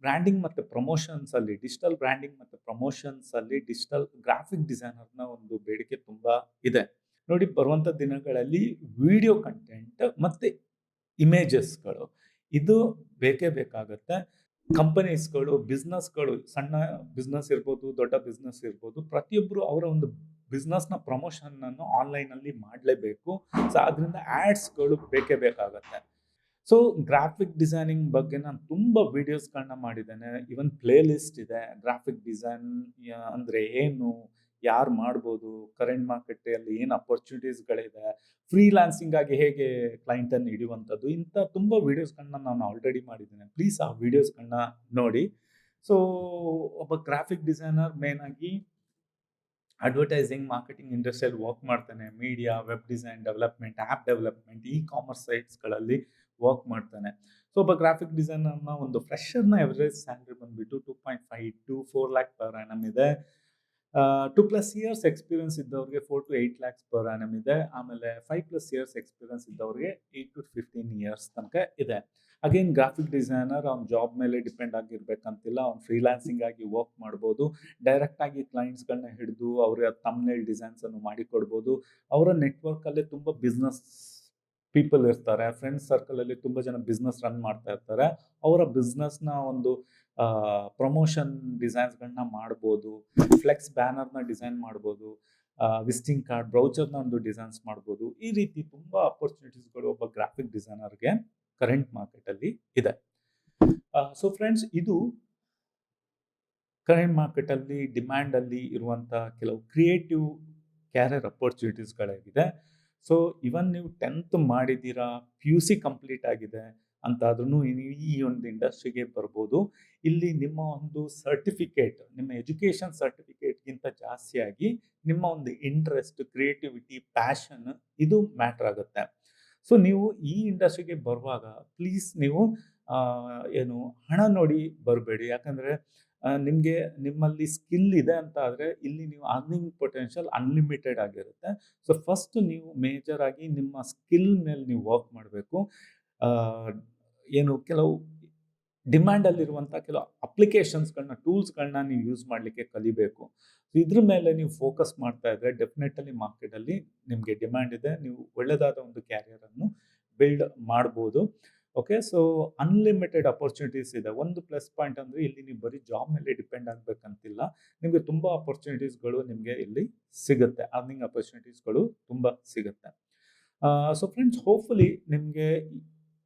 ಬ್ರ್ಯಾಂಡಿಂಗ್ ಮತ್ತು ಪ್ರಮೋಷನ್ಸಲ್ಲಿ ಡಿಜಿಟಲ್ ಬ್ರ್ಯಾಂಡಿಂಗ್ ಮತ್ತು ಪ್ರಮೋಷನ್ಸಲ್ಲಿ ಡಿಜಿಟಲ್ ಗ್ರಾಫಿಕ್ ಡಿಸೈನರ್ನ ಒಂದು ಬೇಡಿಕೆ ತುಂಬ ಇದೆ. ನೋಡಿ ಬರುವಂಥ ದಿನಗಳಲ್ಲಿ ವಿಡಿಯೋ ಕಂಟೆಂಟ್ ಮತ್ತು ಇಮೇಜಸ್ಗಳು ಇದು ಬೇಕೇ ಬೇಕಾಗುತ್ತೆ. ಕಂಪನೀಸ್ಗಳು ಬಿಸ್ನೆಸ್ಗಳು ಸಣ್ಣ ಬಿಸ್ನೆಸ್ ಇರ್ಬೋದು, ದೊಡ್ಡ ಬಿಸ್ನೆಸ್ ಇರ್ಬೋದು ಪ್ರತಿಯೊಬ್ಬರು ಅವರ ಒಂದು ಬಿಸ್ನೆಸ್ನ ಪ್ರಮೋಷನನ್ನು ಆನ್ಲೈನಲ್ಲಿ ಮಾಡಲೇಬೇಕು. ಸೊ ಅದರಿಂದ ಆ್ಯಡ್ಸ್ಗಳು ಬೇಕೇ ಬೇಕಾಗತ್ತೆ. ಸೊ ಗ್ರಾಫಿಕ್ ಡಿಸೈನಿಂಗ್ ಬಗ್ಗೆ ನಾನು ತುಂಬ ವೀಡಿಯೋಸ್ಗಳನ್ನ ಮಾಡಿದ್ದೇನೆ. ಇವನ್ ಪ್ಲೇ ಲಿಸ್ಟ್ ಇದೆ ಗ್ರಾಫಿಕ್ ಡಿಸೈನ್ ಅಂದರೆ ಏನು? ಯಾರು ಮಾಡ್ಬೋದು? ಕರೆಂಟ್ ಮಾರ್ಕೆಟಲ್ಲಿ ಏನು ಅಪರ್ಚುನಿಟೀಸ್ಗಳಿದೆ ಫ್ರೀಲಾನ್ಸಿಂಗ್ ಆಗಿ ಹೇಗೆ ಕ್ಲೈಂಟನ್ನು ಹಿಡಿಯುವಂಥದ್ದು? ಇಂಥ ತುಂಬ ವೀಡಿಯೋಸ್ಗಳನ್ನ ನಾನು ಆಲ್ರೆಡಿ ಮಾಡಿದ್ದೇನೆ. ಪ್ಲೀಸ್ ಆ ವೀಡಿಯೋಸ್ಗಳನ್ನ ನೋಡಿ. ಸೊ ಒಬ್ಬ ಗ್ರಾಫಿಕ್ ಡಿಸೈನರ್ ಮೇನ್ ಆಗಿ ಅಡ್ವರ್ಟೈಸಿಂಗ್ ಮಾರ್ಕೆಟಿಂಗ್ ಇಂಡಸ್ಟ್ರಿಯಲ್ಲಿ ವರ್ಕ್ ಮಾಡ್ತಾನೆ. Media web design development app development e commerce ಸೈಟ್ಸ್ಗಳಲ್ಲಿ work ಮಾಡ್ತಾನೆ. ಸೊ ಒಬ್ಬ ಗ್ರಾಫಿಕ್ ಡಿಸೈನರ್ನ ಒಂದು ಫ್ರೆಷರ್ನ ಎವರೇಜ್ ಸ್ಯಾಲ್ರಿ ಬಂದುಬಿಟ್ಟು two point five to four lakh per annum ಇದೆ. ಟು ಪ್ಲಸ್ ಇಯರ್ಸ್ ಎಕ್ಸ್ಪೀರಿಯನ್ಸ್ ಇದ್ದವ್ರಿಗೆ four to eight lakhs per annum ಇದೆ. ಆಮೇಲೆ ಫೈವ್ ಪ್ಲಸ್ ಇಯರ್ಸ್ ಎಕ್ಸ್ಪೀರಿಯನ್ಸ್ ಇದ್ದವ್ರಿಗೆ ಏಯ್ಟ್ ಟು ಫಿಫ್ಟೀನ್ ಇಯರ್ಸ್ ತನಕ ಇದೆ. ಅಗೇನ್ ಗ್ರಾಫಿಕ್ ಡಿಸೈನರ್ ಅವ್ನ job ಮೇಲೆ ಡಿಪೆಂಡ್ ಆಗಿರ್ಬೇಕಂತಿಲ್ಲ. ಅವ್ನು ಫ್ರೀಲ್ಯಾನ್ಸಿಂಗ್ ಆಗಿ ವರ್ಕ್ ಮಾಡ್ಬೋದು. ಡೈರೆಕ್ಟ್ ಆಗಿ ಕ್ಲೈಂಟ್ಸ್ಗಳನ್ನ ಹಿಡಿದು ಅವ್ರಿಗೆ ಡಿಸೈನ್ಸ್ ಅನ್ನು ಮಾಡಿಕೊಡ್ಬೋದು. ಅವರ ನೆಟ್ವರ್ಕಲ್ಲೇ ತುಂಬ ಬಿಸ್ನೆಸ್ ಪೀಪಲ್ ಇರ್ತಾರೆ ಫ್ರೆಂಡ್ಸ್ ಸರ್ಕಲಲ್ಲಿ ತುಂಬ ಜನ ಬಿಸ್ನೆಸ್ ರನ್ ಮಾಡ್ತಾ ಇರ್ತಾರೆ. ಅವರ ಬಿಸ್ನೆಸ್ನ ಒಂದು ಪ್ರಮೋಷನ್ ಡಿಸೈನ್ಸ್ಗಳನ್ನ ಮಾಡ್ಬೋದು ಫ್ಲೆಕ್ಸ್ ಬ್ಯಾನರ್ನ ಡಿಸೈನ್ ಮಾಡ್ಬೋದು ವಿಸಿಟಿಂಗ್ ಕಾರ್ಡ್ ಬ್ರೌಚರ್ನ ಒಂದು ಡಿಸೈನ್ಸ್ ಮಾಡ್ಬೋದು. ಈ ರೀತಿ ತುಂಬ ಅಪರ್ಚುನಿಟೀಸ್ಗಳು ಒಬ್ಬ ಗ್ರಾಫಿಕ್ ಡಿಸೈನರ್ಗೆ ಕರೆಂಟ್ ಮಾರ್ಕೆಟಲ್ಲಿ ಇದೆ. ಸೊ ಫ್ರೆಂಡ್ಸ್ ಇದು ಕರೆಂಟ್ ಮಾರ್ಕೆಟಲ್ಲಿ ಡಿಮ್ಯಾಂಡಲ್ಲಿ ಇರುವಂಥ ಕೆಲವು ಕ್ರಿಯೇಟಿವ್ ಕ್ಯಾರಿಯರ್ ಅಪರ್ಚುನಿಟೀಸ್ಗಳಾಗಿದೆ ಸೊ ಇವನ್ ನೀವು ಟೆಂತ್ ಮಾಡಿದ್ದೀರಾ ಪಿ ಯು ಸಿ ಕಂಪ್ಲೀಟ್ ಆಗಿದೆ ಅಂತಾದ್ರೂ ಈ ಒಂದು ಇಂಡಸ್ಟ್ರಿಗೆ ಬರ್ಬೋದು. ಇಲ್ಲಿ ನಿಮ್ಮ ಒಂದು ಸರ್ಟಿಫಿಕೇಟ್ ನಿಮ್ಮ ಎಜುಕೇಷನ್ ಸರ್ಟಿಫಿಕೇಟ್ಗಿಂತ ಜಾಸ್ತಿಯಾಗಿ ನಿಮ್ಮ ಒಂದು ಇಂಟ್ರೆಸ್ಟ್ ಕ್ರಿಯೇಟಿವಿಟಿ ಪ್ಯಾಷನ್ ಇದು ಮ್ಯಾಟ್ರ್ ಆಗುತ್ತೆ. ಸೊ ನೀವು ಈ ಇಂಡಸ್ಟ್ರಿಗೆ ಬರುವಾಗ ಪ್ಲೀಸ್ ನೀವು ಏನು ಹಣ ನೋಡಿ ಬರಬೇಡಿ. ಯಾಕಂದರೆ ನಿಮಗೆ ನಿಮ್ಮಲ್ಲಿ ಸ್ಕಿಲ್ ಇದೆ ಅಂತ ಆದರೆ ಇಲ್ಲಿ ನೀವು ಅರ್ನಿಂಗ್ ಪೊಟೆನ್ಷಿಯಲ್ ಅನ್ಲಿಮಿಟೆಡ್ ಆಗಿರುತ್ತೆ. ಸೊ ಫಸ್ಟ್ ನೀವು ಮೇಜರ್ ಆಗಿ ನಿಮ್ಮ ಸ್ಕಿಲ್ ಮೇಲೆ ನೀವು ವರ್ಕ್ ಮಾಡಬೇಕು. ಏನು ಕೆಲವು ಡಿಮ್ಯಾಂಡಲ್ಲಿರುವಂಥ ಕೆಲವು ಅಪ್ಲಿಕೇಶನ್ಸ್ಗಳನ್ನ ಟೂಲ್ಸ್ಗಳನ್ನ ನೀವು ಯೂಸ್ ಮಾಡಲಿಕ್ಕೆ ಕಲಿಬೇಕು. ಇದ್ರ ಮೇಲೆ ನೀವು ಫೋಕಸ್ ಮಾಡ್ತಾ ಇದ್ರೆ ಡೆಫಿನೆಟಲಿ ಮಾರ್ಕೆಟಲ್ಲಿ ನಿಮಗೆ ಡಿಮ್ಯಾಂಡ್ ಇದೆ. ನೀವು ಒಳ್ಳೆಯದಾದ ಒಂದು ಕ್ಯಾರಿಯರನ್ನು ಬಿಲ್ಡ್ ಮಾಡ್ಬೋದು. ಓಕೆ ಸೊ ಅನ್ಲಿಮಿಟೆಡ್ ಅಪರ್ಚುನಿಟೀಸ್ ಇದೆ. ಒಂದು ಪ್ಲಸ್ ಪಾಯಿಂಟ್ ಅಂದರೆ ಇಲ್ಲಿ ನೀವು ಬರೀ ಜಾಬ್ ಮೇಲೆ ಡಿಪೆಂಡ್ ಆಗಬೇಕಂತಿಲ್ಲ. ನಿಮಗೆ ತುಂಬ ಅಪರ್ಚುನಿಟೀಸ್ಗಳು ನಿಮಗೆ ಇಲ್ಲಿ ಸಿಗುತ್ತೆ. ಅರ್ನಿಂಗ್ ಅಪರ್ಚುನಿಟೀಸ್ಗಳು ತುಂಬ ಸಿಗುತ್ತೆ. ಸೊ ಫ್ರೆಂಡ್ಸ್ ಹೋಪ್ಫುಲಿ ನಿಮಗೆ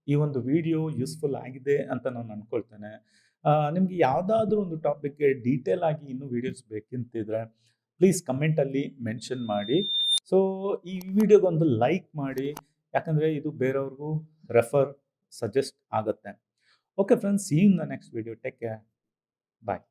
ಈ ಒಂದು ವಿಡಿಯೋ ಯೂಸ್ಫುಲ್ ಆಗಿದೆ ಅಂತ ನಾನು ಅಂದ್ಕೊಳ್ತೇನೆ ನಿಮಗೆ ಯಾವುದಾದ್ರೂ ಒಂದು ಟಾಪಿಕ್ಗೆ ಡೀಟೇಲ್ ಆಗಿ ಇನ್ನೂ ವಿಡಿಯೋಸ್ ಬೇಕಂತಿದ್ರೆ ಪ್ಲೀಸ್ ಕಮೆಂಟಲ್ಲಿ ಮೆನ್ಷನ್ ಮಾಡಿ. ಸೊ ಈ ವಿಡಿಯೋಗೊಂದು ಲೈಕ್ ಮಾಡಿ. ಯಾಕಂದರೆ ಇದು ಬೇರೆಯವ್ರಿಗೂ ರೆಫರ್ ಸಜೆಸ್ಟ್ ಆಗುತ್ತೆ. Okay friends see in the next video take care bye